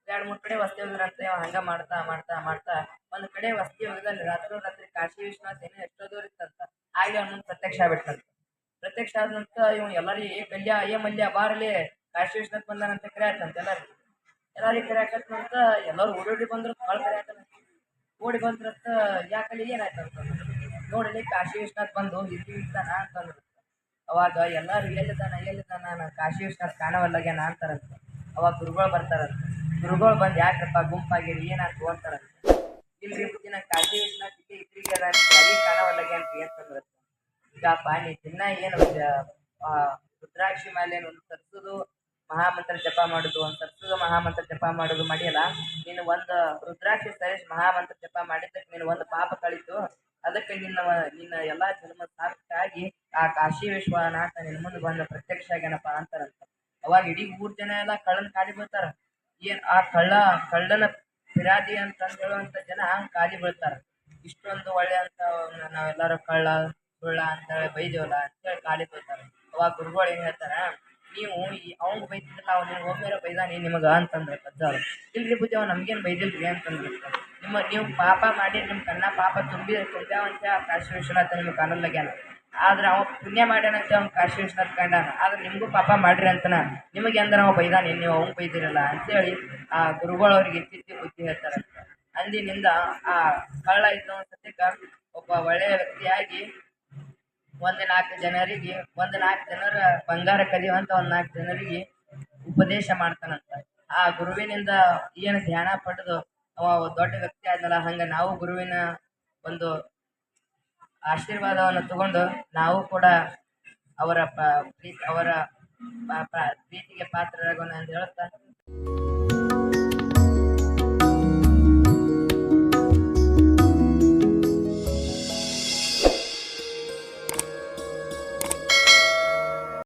ಎರಡ್ ಮೂರ್ ಕಡೆ ವಸ್ತಿ ಒಗದ್ರಂತ ಹಂಗ ಮಾಡ್ತಾ ಮಾಡ್ತಾ ಮಾಡ್ತಾ ಒಂದ್ ಕಡೆ ವಸ್ತಿ ಒಗದಲ್ಲಿ ರಾತ್ರಿ ರಾತ್ರಿ ಕಾಶಿ ವಿಶ್ವನಾಥ್ ಏನೋ ಎಷ್ಟೋ ದೂರ ಇತ್ತಂತ. ಆಗ್ಲಿ ಅವ್ನ ಪ್ರತ್ಯಕ್ಷ ಆಗ್ಬಿಟ್ಟಂತ ಪ್ರತ್ಯಕ್ಷ ಆದ ನಂತರ ಇವ್ ಎಲ್ಲಾರಿ ಏ, ಕಲ್ಯ, ಏ, ಮಲ್ಯ, ಬಾರಲಿ, ಕಾಶಿ ವಿಶ್ವನಾಥ್ ಬಂದಾನಂತ ಕರೆ ಆಯ್ತಂತ ಎಲ್ಲರಿಗೆ. ಎಲ್ಲರಿಗೆ ಕರೆ ಅಂತ ಎಲ್ಲರೂ ಓಡಿ ಬಂದ್ರು, ಭಾಳ ಕರೆ ಓಡಿ ಬಂದ್ರತ್ತ ಯಾಕಲ್ಲಿ ಏನಾಯ್ತು ಅಂತ ನೋಡಲಿ ಕಾಶಿ ವಿಶ್ವನಾಥ್ ಬಂದು ಇಲ್ಲಿ ಇರ್ತಾನ ಅಂತಂದ್ರು ಅವಾಗ ಎಲ್ಲರೂ ಎಲ್ಲಿದ್ದಾನ ಎಲ್ಲಿದ್ದಾನ ನಾನು ಕಾಶಿ ವಿಶ್ವನಾಥ್ ಕಾಣವಲ್ಲಾಗ್ಯಾನ ಅಂತಾರಂತ. ಅವಾಗ ಗುರುಗಳು ಬರ್ತಾರಂತ. ಗುರುಗಳು ಬಂದು ಯಾಕಪ್ಪ ಗುಂಪಾಗಿರಿ, ಏನಾಯ್ತು ಅಂತಾರಂತ. ಇಲ್ಲಿ ಬುದ್ಧಿ ಕಾಶಿ ವಿಶ್ವನಾಥ್ ಇಲ್ಲಿ ಇದ್ರಿಗೆ ಯಾರಿಗೆ ಕಾಣವಲ್ಲಾಗ್ಯಾನ್ರಿ ಅಂತಂದ್ರಂತ ಈಗ ಪಾನಿ ದಿನ ಏನು ರುದ್ರಾಕ್ಷಿ ಮೇಲೆ ಏನು ತರ್ಸುದು ಮಹಾಮಂತ್ರ ಜಪ ಮಾಡುದು, ಒಂದು ತರ್ಸುದು ಮಹಾಮಂತ್ರ ಜಪ ಮಾಡುದು ಮಾಡಿಯಲ್ಲ ನೀನು ಒಂದು ರುದ್ರಾಕ್ಷಿ ಸರಿಸಿ ಮಹಾಮಂತ್ರ ಜಪ ಮಾಡಿದ್ದಕ್ಕೆ ನೀನು ಒಂದು ಪಾಪ ಕಳಿತು. ಅದಕ್ಕೆ ನಿನ್ನ ನಿನ್ನ ಎಲ್ಲಾ ಜನ್ಮ ಸಾರ್ಥಕಾಗಿ ಆ ಕಾಶಿ ವಿಶ್ವನಾಥ ನಿನ್ನ ಮುಂದೆ ಬಂದ ಪ್ರತ್ಯಕ್ಷ ಆಗ್ಯಾನಪ್ಪ ಅಂತಾರಂತ. ಅವಾಗ ಇಡೀ ಊರ್ ಜನ ಎಲ್ಲ ಕಳ್ಳನ ಕಾಲಿ ಬೀಳ್ತಾರ. ಏನ್ ಆ ಕಳ್ಳ, ಕಳ್ಳನ ಪಿರಾದಿ ಅಂತ ಹೇಳುವಂತ ಜನ ಕಾಲಿ ಬೀಳ್ತಾರ. ಇಷ್ಟೊಂದು ಒಳ್ಳೆ ಅಂತ ನಾವೆಲ್ಲಾರು ಕಳ್ಳ, ಸುಳ್ಳ ಅಂತ ಹೇಳಿ ಬೈದೇವಲ್ಲ ಅಂತೇಳಿ ಕಾಲಿ ಬೀಳ್ತಾರ. ಅವಾಗ ಗುರುಗಳು ಏನ್ ಹೇಳ್ತಾರ? ನೀವು ಈ ಅವ್ನ್ ಬೈತಿದ್ರಲ್ಲ ಅವ್ನು ನಿಮ್ಗೆ ಒಮ್ಮೆರ ಬೈದಾನೆ ನಿಮಗೆ ಅಂತಂದ್ರೆ ಅಜ್ಜಾರು ಇಲ್ರಿ ಬುದ್ಧಿ ಅವ್ ನಮ್ಗೇನು ಬೈದಿಲ್ರಿ ಅಂತಂದ್ರೆ ನಿಮ್ಮ, ನೀವು ಪಾಪ ಮಾಡಿ ನಿಮ್ಮ ಕಣ್ಣ ಪಾಪ ತುಂಬಿ ಆ ಕಾಶಿ ವಿಶ್ವನಾಥ ನಿಮ್ಗೆ ಕಾಣಲ್ಲಾಗ್ಯಾನ ಆದ್ರೆ ಅವ ಪುಣ್ಯ ಮಾಡ್ಯಾನಂತ ಅವ್ನು ಕಾಶಿ ವಿಶ್ವನಾಥ್ ಕಂಡಾನ ಆದ್ರೆ ನಿಮಗೂ ಪಾಪ ಮಾಡ್ರಿ ಅಂತನ. ನಿಮಗೆ ಅಂದ್ರೆ ಅವ ಬೈದಾನೆ ನೀವು ಅವ್ನು ಬೈದಿರಲ್ಲ ಅಂತೇಳಿ ಆ ಗುರುಗಳು ಅವ್ರಿಗೆ ಎತ್ತಿತ್ತಿ ಬುದ್ಧಿ ಹೇಳ್ತಾರಂತ. ಅಂದಿನಿಂದ ಆ ಕಳ್ಳ ಇದ್ದವನ ಸತ್ಯಕ್ಕ ಒಬ್ಬ ಒಳ್ಳೆಯ ವ್ಯಕ್ತಿಯಾಗಿ ಒಂದು ನಾಲ್ಕು ಜನರಿಗೆ, ಒಂದ್ ನಾಲ್ಕು ಜನರ ಬಂಗಾರ ಕದಿಯೋ ಅಂತ ಒಂದ್ ನಾಲ್ಕು ಜನರಿಗೆ ಉಪದೇಶ ಮಾಡ್ತಾನಂತ. ಆ ಗುರುವಿನಿಂದ ಏನು ಧ್ಯಾನ ಪಡೆದು ಅವ ದೊಡ್ಡ ವ್ಯಕ್ತಿ ಆದ್ನಲ್ಲ, ಹಂಗ ನಾವು ಗುರುವಿನ ಒಂದು ಆಶೀರ್ವಾದವನ್ನು ತಗೊಂಡು ನಾವು ಕೂಡ ಅವರ ಪ್ರೀತಿ ಅವರ ಪ್ರೀತಿಗೆ ಪಾತ್ರರಾಗೋಣ ಅಂತ ಹೇಳ್ತಾ